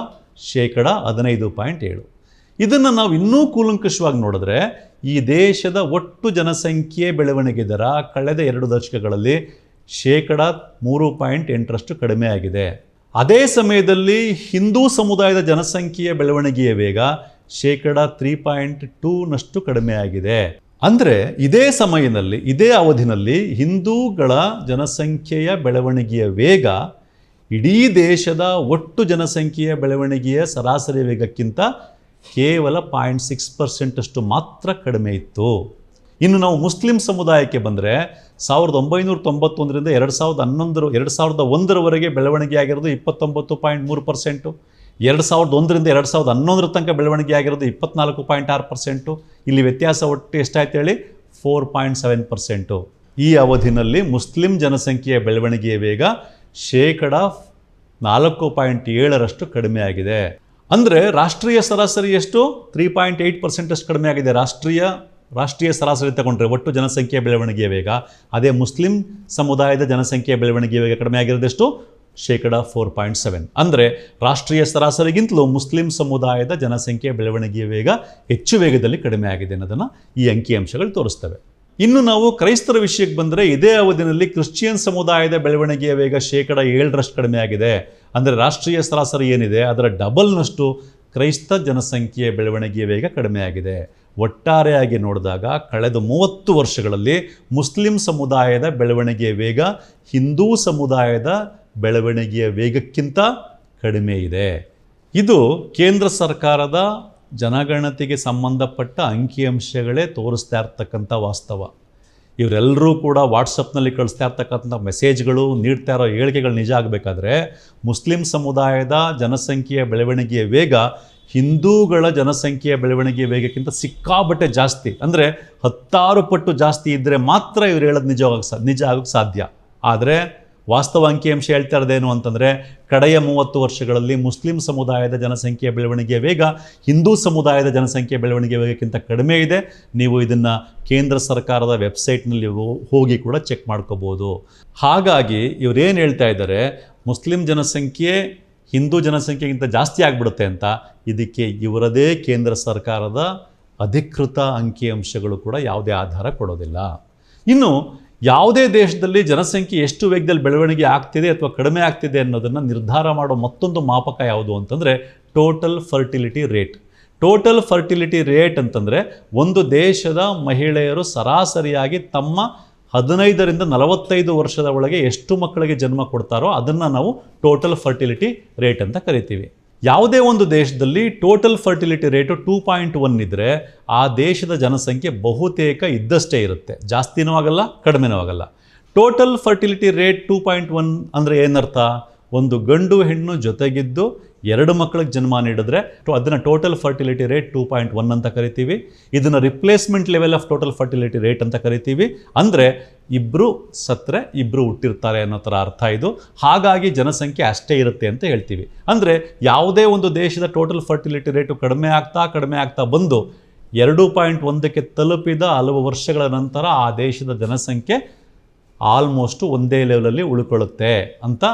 Speaker 2: ಶೇಕಡ ಹದಿನೈದು ಪಾಯಿಂಟ್ ಏಳು. ಇದನ್ನು ನಾವು ಇನ್ನೂ ಕೂಲಂಕಷವಾಗಿ ನೋಡಿದ್ರೆ ಈ ದೇಶದ ಒಟ್ಟು ಜನಸಂಖ್ಯೆ ಬೆಳವಣಿಗೆ ದರ ಕಳೆದ ಎರಡು ದಶಕಗಳಲ್ಲಿ ಶೇಕಡ ಮೂರು ಪಾಯಿಂಟ್ ಎಂಟರಷ್ಟು ಕಡಿಮೆ ಆಗಿದೆ ಅದೇ ಸಮಯದಲ್ಲಿ ಹಿಂದೂ ಸಮುದಾಯದ ಜನಸಂಖ್ಯೆಯ ಬೆಳವಣಿಗೆಯ ವೇಗ ಶೇಕಡ ತ್ರೀ ಪಾಯಿಂಟ್ ಟೂನಷ್ಟು ಕಡಿಮೆ ಆಗಿದೆ ಅಂದರೆ ಇದೇ ಸಮಯದಲ್ಲಿ, ಇದೇ ಅವಧಿನಲ್ಲಿ ಹಿಂದೂಗಳ ಜನಸಂಖ್ಯೆಯ ಬೆಳವಣಿಗೆಯ ವೇಗ ಇಡೀ ದೇಶದ ಒಟ್ಟು ಜನಸಂಖ್ಯೆಯ ಬೆಳವಣಿಗೆಯ ಸರಾಸರಿ ವೇಗಕ್ಕಿಂತ ಕೇವಲ ಪಾಯಿಂಟ್ ಸಿಕ್ಸ್ ಪರ್ಸೆಂಟಷ್ಟು ಮಾತ್ರ ಕಡಿಮೆ ಇತ್ತು. ಇನ್ನು ನಾವು ಮುಸ್ಲಿಂ ಸಮುದಾಯಕ್ಕೆ ಬಂದರೆ ಸಾವಿರದ ಒಂಬೈನೂರ ತೊಂಬತ್ತೊಂದರಿಂದ ಎರಡು ಸಾವಿರದ ಹನ್ನೊಂದರ ಎರಡು ಸಾವಿರದ ಒಂದರವರೆಗೆ ಬೆಳವಣಿಗೆ ಆಗಿರೋದು ಇಪ್ಪತ್ತೊಂಬತ್ತು ಪಾಯಿಂಟ್ ಮೂರು ಪರ್ಸೆಂಟು. ಎರಡು ಸಾವಿರದ ಒಂದರಿಂದ ಎರಡು ಸಾವಿರದ ಹನ್ನೊಂದರ ತನಕ ಬೆಳವಣಿಗೆ ಆಗಿರೋದು ಇಪ್ಪತ್ನಾಲ್ಕು ಪಾಯಿಂಟ್ ಆರು ಪರ್ಸೆಂಟು. ಇಲ್ಲಿ ವ್ಯತ್ಯಾಸ ಒಟ್ಟು ಎಷ್ಟಾಯ್ತು ಹೇಳಿ? Four point seven percent. ಈ ಅವಧಿನಲ್ಲಿ ಮುಸ್ಲಿಂ ಜನಸಂಖ್ಯೆಯ ಬೆಳವಣಿಗೆಯ ವೇಗ ಶೇಕಡ ನಾಲ್ಕು ಪಾಯಿಂಟ್ ಏಳರಷ್ಟು ಕಡಿಮೆ ಆಗಿದೆ. ಅಂದರೆ ರಾಷ್ಟ್ರೀಯ ಸರಾಸರಿ ಎಷ್ಟು? ತ್ರೀ ಪಾಯಿಂಟ್ ಏಯ್ಟ್ ಪರ್ಸೆಂಟಷ್ಟು ಕಡಿಮೆ ಆಗಿದೆ. ರಾಷ್ಟ್ರೀಯ ರಾಷ್ಟ್ರೀಯ ಸರಾಸರಿ ತಗೊಂಡ್ರೆ ಒಟ್ಟು ಜನಸಂಖ್ಯೆಯ ಬೆಳವಣಿಗೆಯ ವೇಗ, ಅದೇ ಮುಸ್ಲಿಂ ಸಮುದಾಯದ ಜನಸಂಖ್ಯೆಯ ಬೆಳವಣಿಗೆಯ ವೇಗ ಕಡಿಮೆ ಆಗಿರೋದೆಷ್ಟು ಶೇಕಡ ಫೋರ್ ಪಾಯಿಂಟ್ ಸೆವೆನ್ ಅಂದರೆ ರಾಷ್ಟ್ರೀಯ ಸರಾಸರಿಗಿಂತಲೂ ಮುಸ್ಲಿಂ ಸಮುದಾಯದ ಜನಸಂಖ್ಯೆಯ ಬೆಳವಣಿಗೆಯ ವೇಗ ಹೆಚ್ಚು ವೇಗದಲ್ಲಿ ಕಡಿಮೆ ಆಗಿದೆ ಅನ್ನೋದನ್ನು ಈ ಅಂಕಿಅಂಶಗಳು ತೋರಿಸ್ತವೆ. ಇನ್ನು ನಾವು ಕ್ರೈಸ್ತರ ವಿಷಯಕ್ಕೆ ಬಂದರೆ ಇದೇ ಅವಧಿನಲ್ಲಿ ಕ್ರಿಶ್ಚಿಯನ್ ಸಮುದಾಯದ ಬೆಳವಣಿಗೆಯ ವೇಗ ಶೇಕಡ ಏಳರಷ್ಟು ಕಡಿಮೆ ಆಗಿದೆ. ಅಂದರೆ ರಾಷ್ಟ್ರೀಯ ಸರಾಸರಿ ಏನಿದೆ? ಅದರ ಡಬಲ್ನಷ್ಟು ಕ್ರೈಸ್ತ ಜನಸಂಖ್ಯೆಯ ಬೆಳವಣಿಗೆಯ ವೇಗ ಕಡಿಮೆ ಆಗಿದೆ. ಒಟ್ಟಾರೆಯಾಗಿ ನೋಡಿದಾಗ ಕಳೆದ ಮೂವತ್ತು ವರ್ಷಗಳಲ್ಲಿ ಮುಸ್ಲಿಂ ಸಮುದಾಯದ ಬೆಳವಣಿಗೆಯ ವೇಗ, ಹಿಂದೂ ಸಮುದಾಯದ ಬೆಳವಣಿಗೆಯ ವೇಗಕ್ಕಿಂತ ಕಡಿಮೆ ಇದೆ. ಇದು ಕೇಂದ್ರ ಸರ್ಕಾರದ ಜನಗಣತಿಗೆ ಸಂಬಂಧಪಟ್ಟ ಅಂಕಿಅಂಶಗಳೇ ತೋರಿಸ್ತಾ ಇರ್ತಕ್ಕಂಥ ವಾಸ್ತವ. ಇವರೆಲ್ಲರೂ ಕೂಡ ವಾಟ್ಸಪ್ನಲ್ಲಿ ಕಳಿಸ್ತಾ ಇರ್ತಕ್ಕಂಥ ಮೆಸೇಜ್ಗಳು ನೀಡ್ತಾ ಇರೋ ಹೇಳಿಕೆಗಳು ನಿಜ ಆಗಬೇಕಾದ್ರೆ ಮುಸ್ಲಿಂ ಸಮುದಾಯದ ಜನಸಂಖ್ಯೆಯ ಬೆಳವಣಿಗೆಯ ವೇಗ ಹಿಂದೂಗಳ ಜನಸಂಖ್ಯೆಯ ಬೆಳವಣಿಗೆಯ ವೇಗಕ್ಕಿಂತ ಸಿಕ್ಕಾಬಟ್ಟೆ ಜಾಸ್ತಿ. ಅಂದರೆ ಹತ್ತಾರು ಪಟ್ಟು ಜಾಸ್ತಿ ಇದ್ದರೆ ಮಾತ್ರ ಇವ್ರು ಹೇಳೋದು ನಿಜವಾಗಿ ಸಾ, ನಿಜ ಆಗೋಕ್ಕೆ ಸಾಧ್ಯ. ಆದರೆ ವಾಸ್ತವ ಅಂಕಿಅಂಶ ಹೇಳ್ತಾ ಇರೋದೇನು ಅಂತಂದರೆ ಕಡೆಯ ಮೂವತ್ತು ವರ್ಷಗಳಲ್ಲಿ ಮುಸ್ಲಿಂ ಸಮುದಾಯದ ಜನಸಂಖ್ಯೆಯ ಬೆಳವಣಿಗೆಯ ವೇಗ ಹಿಂದೂ ಸಮುದಾಯದ ಜನಸಂಖ್ಯೆಯ ಬೆಳವಣಿಗೆಯ ವೇಗಕ್ಕಿಂತ ಕಡಿಮೆ ಇದೆ. ನೀವು ಇದನ್ನು ಕೇಂದ್ರ ಸರ್ಕಾರದ ವೆಬ್ಸೈಟ್ನಲ್ಲಿ ಹೋಗಿ ಕೂಡ ಚೆಕ್ ಮಾಡ್ಕೋಬೋದು. ಹಾಗಾಗಿ ಇವರೇನು ಹೇಳ್ತಾ ಇದ್ದಾರೆ, ಮುಸ್ಲಿಂ ಜನಸಂಖ್ಯೆ ಹಿಂದೂ ಜನಸಂಖ್ಯೆಗಿಂತ ಜಾಸ್ತಿ ಆಗಿಬಿಡುತ್ತೆ ಅಂತ ಇದಕ್ಕೆ ಇವರದೇ ಕೇಂದ್ರ ಸರ್ಕಾರದ ಅಧಿಕೃತ ಅಂಕಿಅಂಶಗಳು ಕೂಡ ಯಾವುದೇ ಆಧಾರ ಕೊಡೋದಿಲ್ಲ. ಇನ್ನು ಯಾವುದೇ ದೇಶದಲ್ಲಿ ಜನಸಂಖ್ಯೆ ಎಷ್ಟು ವೇಗದಲ್ಲಿ ಬೆಳವಣಿಗೆ ಆಗ್ತಿದೆ ಅಥವಾ ಕಡಿಮೆ ಆಗ್ತಿದೆ ಅನ್ನೋದನ್ನು ನಿರ್ಧಾರ ಮಾಡೋ ಮತ್ತೊಂದು ಮಾಪಕ ಯಾವುದು ಅಂತಂದರೆ total fertility rate total fertility rate ಅಂತಂದರೆ ಒಂದು ದೇಶದ ಮಹಿಳೆಯರು ಸರಾಸರಿಯಾಗಿ ತಮ್ಮ ಹದಿನೈದರಿಂದ ನಲವತ್ತೈದು ವರ್ಷದ ಒಳಗೆ ಎಷ್ಟು ಮಕ್ಕಳಿಗೆ ಜನ್ಮ ಕೊಡ್ತಾರೋ ಅದನ್ನು ನಾವು ಟೋಟಲ್ ಫರ್ಟಿಲಿಟಿ ರೇಟ್ ಅಂತ ಕರಿತೀವಿ. ಯಾವುದೇ ಒಂದು ದೇಶದಲ್ಲಿ total fertility rate two point one ಇದ್ದರೆ ಆ ದೇಶದ ಜನಸಂಖ್ಯೆ ಬಹುತೇಕ ಇದ್ದಷ್ಟೇ ಇರುತ್ತೆ. ಜಾಸ್ತಿನೂ ಆಗಲ್ಲ, ಕಡಿಮೆನೂ ಆಗಲ್ಲ. Total fertility rate two point one ಅಂದರೆ ಏನರ್ಥ? ಒಂದು ಗಂಡು ಹೆಣ್ಣು ಜೊತೆಗಿದ್ದು ಎರಡು ಮಕ್ಕಳಿಗೆ ಜನ್ಮ ನೀಡಿದ್ರೆ ಅದನ್ನು total fertility rate two point one ಅಂತ ಕರಿತೀವಿ. ಇದನ್ನು replacement level of total fertility rate ಅಂತ ಕರಿತೀವಿ. ಅಂದರೆ ಇಬ್ಬರು ಸತ್ತರೆ ಇಬ್ಬರು ಹುಟ್ಟಿರ್ತಾರೆ ಅನ್ನೋ ಥರ ಅರ್ಥ ಇದು. ಹಾಗಾಗಿ ಜನಸಂಖ್ಯೆ ಅಷ್ಟೇ ಇರುತ್ತೆ ಅಂತ ಹೇಳ್ತೀವಿ. ಅಂದರೆ ಯಾವುದೇ ಒಂದು ದೇಶದ ಟೋಟಲ್ ಫರ್ಟಿಲಿಟಿ ರೇಟು ಕಡಿಮೆ ಆಗ್ತಾ ಕಡಿಮೆ ಆಗ್ತಾ ಬಂದು ಎರಡು ಪಾಯಿಂಟ್ ಒಂದಕ್ಕೆ ತಲುಪಿದ ಹಲವು ವರ್ಷಗಳ ನಂತರ ಆ ದೇಶದ ಜನಸಂಖ್ಯೆ ಆಲ್ಮೋಸ್ಟ್ ಒಂದೇ ಲೆವೆಲಲ್ಲಿ ಉಳ್ಕೊಳ್ಳುತ್ತೆ ಅಂತ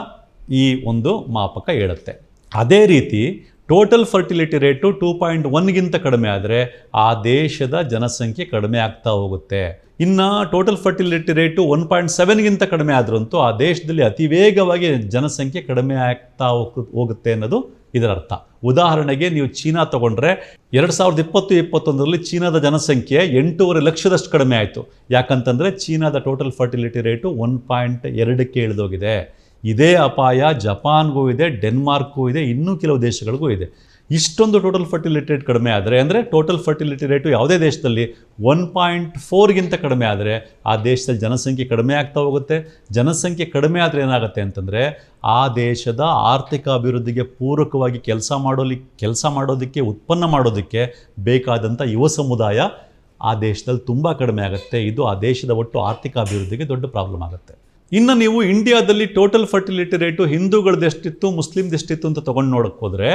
Speaker 2: ಈ ಒಂದು ಮಾಪಕ ಹೇಳುತ್ತೆ. ಅದೇ ರೀತಿ total fertility rate two point ಒನ್ಗಿಂತ ಕಡಿಮೆ ಆದರೆ ಆ ದೇಶದ ಜನಸಂಖ್ಯೆ ಕಡಿಮೆ ಆಗ್ತಾ ಹೋಗುತ್ತೆ. ಇನ್ನು total fertility rate one point ಸೆವೆನ್ಗಿಂತ ಕಡಿಮೆ ಆದ್ರಂತೂ ಆ ದೇಶದಲ್ಲಿ ಅತಿ ವೇಗವಾಗಿ ಜನಸಂಖ್ಯೆ ಕಡಿಮೆ ಆಗ್ತಾ ಹೋಗ್- ಹೋಗುತ್ತೆ ಅನ್ನೋದು ಇದರ ಅರ್ಥ. ಉದಾಹರಣೆಗೆ ನೀವು ಚೀನಾ ತಗೊಂಡ್ರೆ ಎರಡು ಸಾವಿರದ ಇಪ್ಪತ್ತು ಇಪ್ಪತ್ತೊಂದರಲ್ಲಿ ಚೀನಾದ ಜನಸಂಖ್ಯೆ ಎಂಟೂವರೆ ಲಕ್ಷದಷ್ಟು ಕಡಿಮೆ ಆಯಿತು. ಯಾಕಂತಂದರೆ ಚೀನಾದ total fertility rate one point ಎರಡಕ್ಕೆ ಇಳಿದೋಗಿದೆ. ಇದೇ ಅಪಾಯ, ಜಪಾನ್ಗೂ ಇದೆ, ಡೆನ್ಮಾರ್ಕ್ಗೂ ಇದೆ, ಇನ್ನೂ ಕೆಲವು ದೇಶಗಳಿಗೂ ಇದೆ. ಇಷ್ಟೊಂದು ಟೋಟಲ್ ಫರ್ಟಿಲಿಟಿ ರೇಟ್ ಕಡಿಮೆ ಆದರೆ ಅಂದರೆ ಟೋಟಲ್ ಫರ್ಟಿಲಿಟಿ ರೇಟು ಯಾವುದೇ ದೇಶದಲ್ಲಿ ಒನ್ ಪಾಯಿಂಟ್ ಫೋರ್ಗಿಂತ ಕಡಿಮೆ ಆದರೆ ಆ ದೇಶದಲ್ಲಿ ಜನಸಂಖ್ಯೆ ಕಡಿಮೆ ಆಗ್ತಾ ಹೋಗುತ್ತೆ. ಜನಸಂಖ್ಯೆ ಕಡಿಮೆ ಆದರೆ ಏನಾಗುತ್ತೆ ಅಂತಂದರೆ ಆ ದೇಶದ ಆರ್ಥಿಕ ಅಭಿವೃದ್ಧಿಗೆ ಪೂರಕವಾಗಿ ಕೆಲಸ ಮಾಡೋಲಿ, ಕೆಲಸ ಮಾಡೋದಕ್ಕೆ, ಉತ್ಪನ್ನ ಮಾಡೋದಕ್ಕೆ ಬೇಕಾದಂಥ ಯುವ ಸಮುದಾಯ ಆ ದೇಶದಲ್ಲಿ ತುಂಬ ಕಡಿಮೆ ಆಗುತ್ತೆ. ಇದು ಆ ದೇಶದ ಒಟ್ಟು ಆರ್ಥಿಕ ಅಭಿವೃದ್ಧಿಗೆ ದೊಡ್ಡ ಪ್ರಾಬ್ಲಮ್ ಆಗುತ್ತೆ. ಇನ್ನು ನೀವು ಇಂಡಿಯಾದಲ್ಲಿ ಟೋಟಲ್ ಫರ್ಟಿಲಿಟಿ ರೇಟು ಹಿಂದೂಗಳದೆಷ್ಟಿತ್ತು ಮುಸ್ಲಿಮ್ದೆಷ್ಟಿತ್ತು ಅಂತ ತೊಗೊಂಡು ನೋಡಕ್ಕೆ ಹೋದರೆ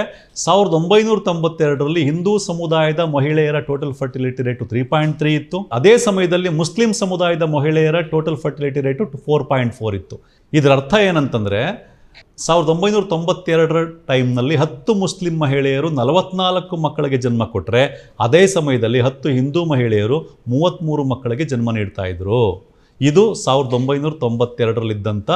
Speaker 2: ಸಾವಿರದ ಒಂಬೈನೂರ ತೊಂಬತ್ತೆರಡರಲ್ಲಿ ಹಿಂದೂ ಸಮುದಾಯದ ಮಹಿಳೆಯರ total fertility rate three point three ಇತ್ತು. ಅದೇ ಸಮಯದಲ್ಲಿ ಮುಸ್ಲಿಂ ಸಮುದಾಯದ ಮಹಿಳೆಯರ total fertility rate four point four ಇತ್ತು. ಇದರ ಅರ್ಥ ಏನಂತಂದರೆ ಸಾವಿರದ ಒಂಬೈನೂರ ತೊಂಬತ್ತೆರಡರ ಟೈಮ್ನಲ್ಲಿ ಹತ್ತು ಮುಸ್ಲಿಂ ಮಹಿಳೆಯರು ನಲವತ್ನಾಲ್ಕು ಮಕ್ಕಳಿಗೆ ಜನ್ಮ ಕೊಟ್ಟರೆ ಅದೇ ಸಮಯದಲ್ಲಿ ಹತ್ತು ಹಿಂದೂ ಮಹಿಳೆಯರು ಮೂವತ್ತ್ಮೂರು ಮಕ್ಕಳಿಗೆ ಜನ್ಮ ನೀಡ್ತಾ ಇದ್ರು. ಇದು ಸಾವಿರದ ಒಂಬೈನೂರ ತೊಂಬತ್ತೆರಡರಲ್ಲಿದ್ದಂಥ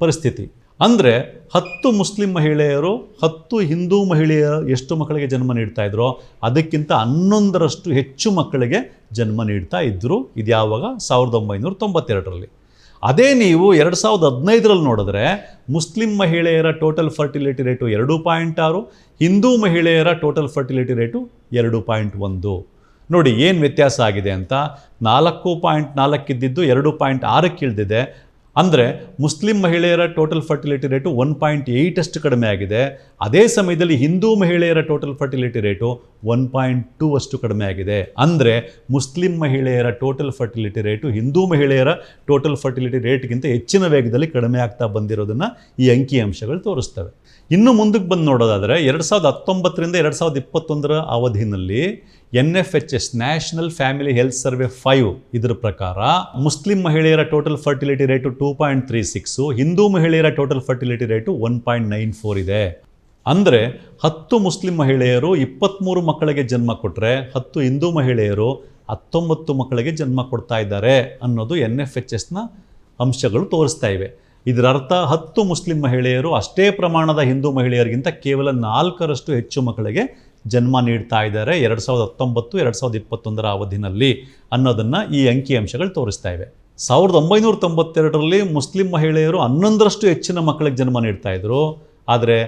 Speaker 2: ಪರಿಸ್ಥಿತಿ. ಅಂದರೆ ಹತ್ತು ಮುಸ್ಲಿಂ ಮಹಿಳೆಯರು, ಹತ್ತು ಹಿಂದೂ ಮಹಿಳೆಯರು ಎಷ್ಟು ಮಕ್ಕಳಿಗೆ ಜನ್ಮ ನೀಡ್ತಾ ಇದ್ರೋ, ಅದಕ್ಕಿಂತ ಹನ್ನೊಂದರಷ್ಟು ಹೆಚ್ಚು ಮಕ್ಕಳಿಗೆ ಜನ್ಮ ನೀಡ್ತಾ ಇದ್ದರು ಇದು ಯಾವಾಗ? ಸಾವಿರದ ಒಂಬೈನೂರ ತೊಂಬತ್ತೆರಡರಲ್ಲಿ. ಅದೇ ನೀವು ಎರಡು ಸಾವಿರದ ಹದಿನೈದರಲ್ಲಿ ನೋಡಿದ್ರೆ ಮುಸ್ಲಿಂ ಮಹಿಳೆಯರ ಟೋಟಲ್ ಫರ್ಟಿಲಿಟಿ ರೇಟು ಎರಡು ಪಾಯಿಂಟ್ ಆರು, ಹಿಂದೂ ಮಹಿಳೆಯರ ಟೋಟಲ್ ಫರ್ಟಿಲಿಟಿ ರೇಟು ಎರಡು ಪಾಯಿಂಟ್ ಒಂದು. ನೋಡಿ ಏನು ವ್ಯತ್ಯಾಸ ಆಗಿದೆ ಅಂತ ನಾಲ್ಕು ಪಾಯಿಂಟ್ ನಾಲ್ಕಿದ್ದಿದ್ದು ಎರಡು ಪಾಯಿಂಟ್ ಆರಕ್ಕೆ ಇಳಿದಿದೆ. ಅಂದರೆ ಮುಸ್ಲಿಂ ಮಹಿಳೆಯರ total fertility rate one point ಏಯ್ಟಷ್ಟು ಕಡಿಮೆ ಆಗಿದೆ. ಅದೇ ಸಮಯದಲ್ಲಿ ಹಿಂದೂ ಮಹಿಳೆಯರ total fertility rate one point two ಅಷ್ಟು ಕಡಿಮೆ ಆಗಿದೆ. ಅಂದರೆ ಮುಸ್ಲಿಂ ಮಹಿಳೆಯರ ಟೋಟಲ್ ಫರ್ಟಿಲಿಟಿ ರೇಟು ಹಿಂದೂ ಮಹಿಳೆಯರ ಟೋಟಲ್ ಫರ್ಟಿಲಿಟಿ ರೇಟ್ಗಿಂತ ಹೆಚ್ಚಿನ ವೇಗದಲ್ಲಿ ಕಡಿಮೆ ಆಗ್ತಾ ಬಂದಿರೋದನ್ನು ಈ ಅಂಕಿಅಂಶಗಳು ತೋರಿಸ್ತವೆ. ಇನ್ನು ಮುಂದಕ್ಕೆ ಬಂದು ನೋಡೋದಾದರೆ ಎರಡು ಸಾವಿರದ ಹತ್ತೊಂಬತ್ತರಿಂದ ಎರಡು ಸಾವಿರದ ಇಪ್ಪತ್ತೊಂದರ ಅವಧಿನಲ್ಲಿ N F H S national family health survey five ಇದರ ಪ್ರಕಾರ ಮುಸ್ಲಿಂ ಮಹಿಳೆಯರ total fertility rate two point three six, Hindu ಮಹಿಳೆಯರ total fertility rate one point nine four ಇದೆ. ಅಂದರೆ ಹತ್ತು ಮುಸ್ಲಿಂ ಮಹಿಳೆಯರು ಇಪ್ಪತ್ತ್ಮೂರು ಮಕ್ಕಳಿಗೆ ಜನ್ಮ ಕೊಟ್ಟರೆ ಹತ್ತು ಹಿಂದೂ ಮಹಿಳೆಯರು ಹತ್ತೊಂಬತ್ತು ಮಕ್ಕಳಿಗೆ ಜನ್ಮ ಕೊಡ್ತಾ ಇದ್ದಾರೆ ಅನ್ನೋದು ಎನ್ ಎಫ್ ಎಚ್ ಎಸ್ನ ಅಂಶಗಳು ತೋರಿಸ್ತಾ ಇವೆ. ಇದರ ಅರ್ಥ ಹತ್ತು ಮುಸ್ಲಿಂ ಮಹಿಳೆಯರು ಅಷ್ಟೇ ಪ್ರಮಾಣದ ಹಿಂದೂ ಮಹಿಳೆಯರಿಗಿಂತ ಕೇವಲ ನಾಲ್ಕರಷ್ಟು ಹೆಚ್ಚು ಮಕ್ಕಳಿಗೆ ಜನ್ಮ ನೀಡ್ತಾ ಇದ್ದಾರೆ ಎರಡು ಸಾವಿರದ ಹತ್ತೊಂಬತ್ತು, ಎರಡು ಸಾವಿರದ ಇಪ್ಪತ್ತೊಂದರ ಅವಧಿನಲ್ಲಿ ಅನ್ನೋದನ್ನು ಈ ಅಂಕಿಅಂಶಗಳು ತೋರಿಸ್ತಾ ಇವೆ. ಸಾವಿರದ ಒಂಬೈನೂರ ತೊಂಬತ್ತೆರಡರಲ್ಲಿ ಮುಸ್ಲಿಂ ಮಹಿಳೆಯರು ಹನ್ನೊಂದರಷ್ಟು ಹೆಚ್ಚಿನ ಮಕ್ಕಳಿಗೆ ಜನ್ಮ ನೀಡ್ತಾ ಇದ್ರು. ಆದರೆ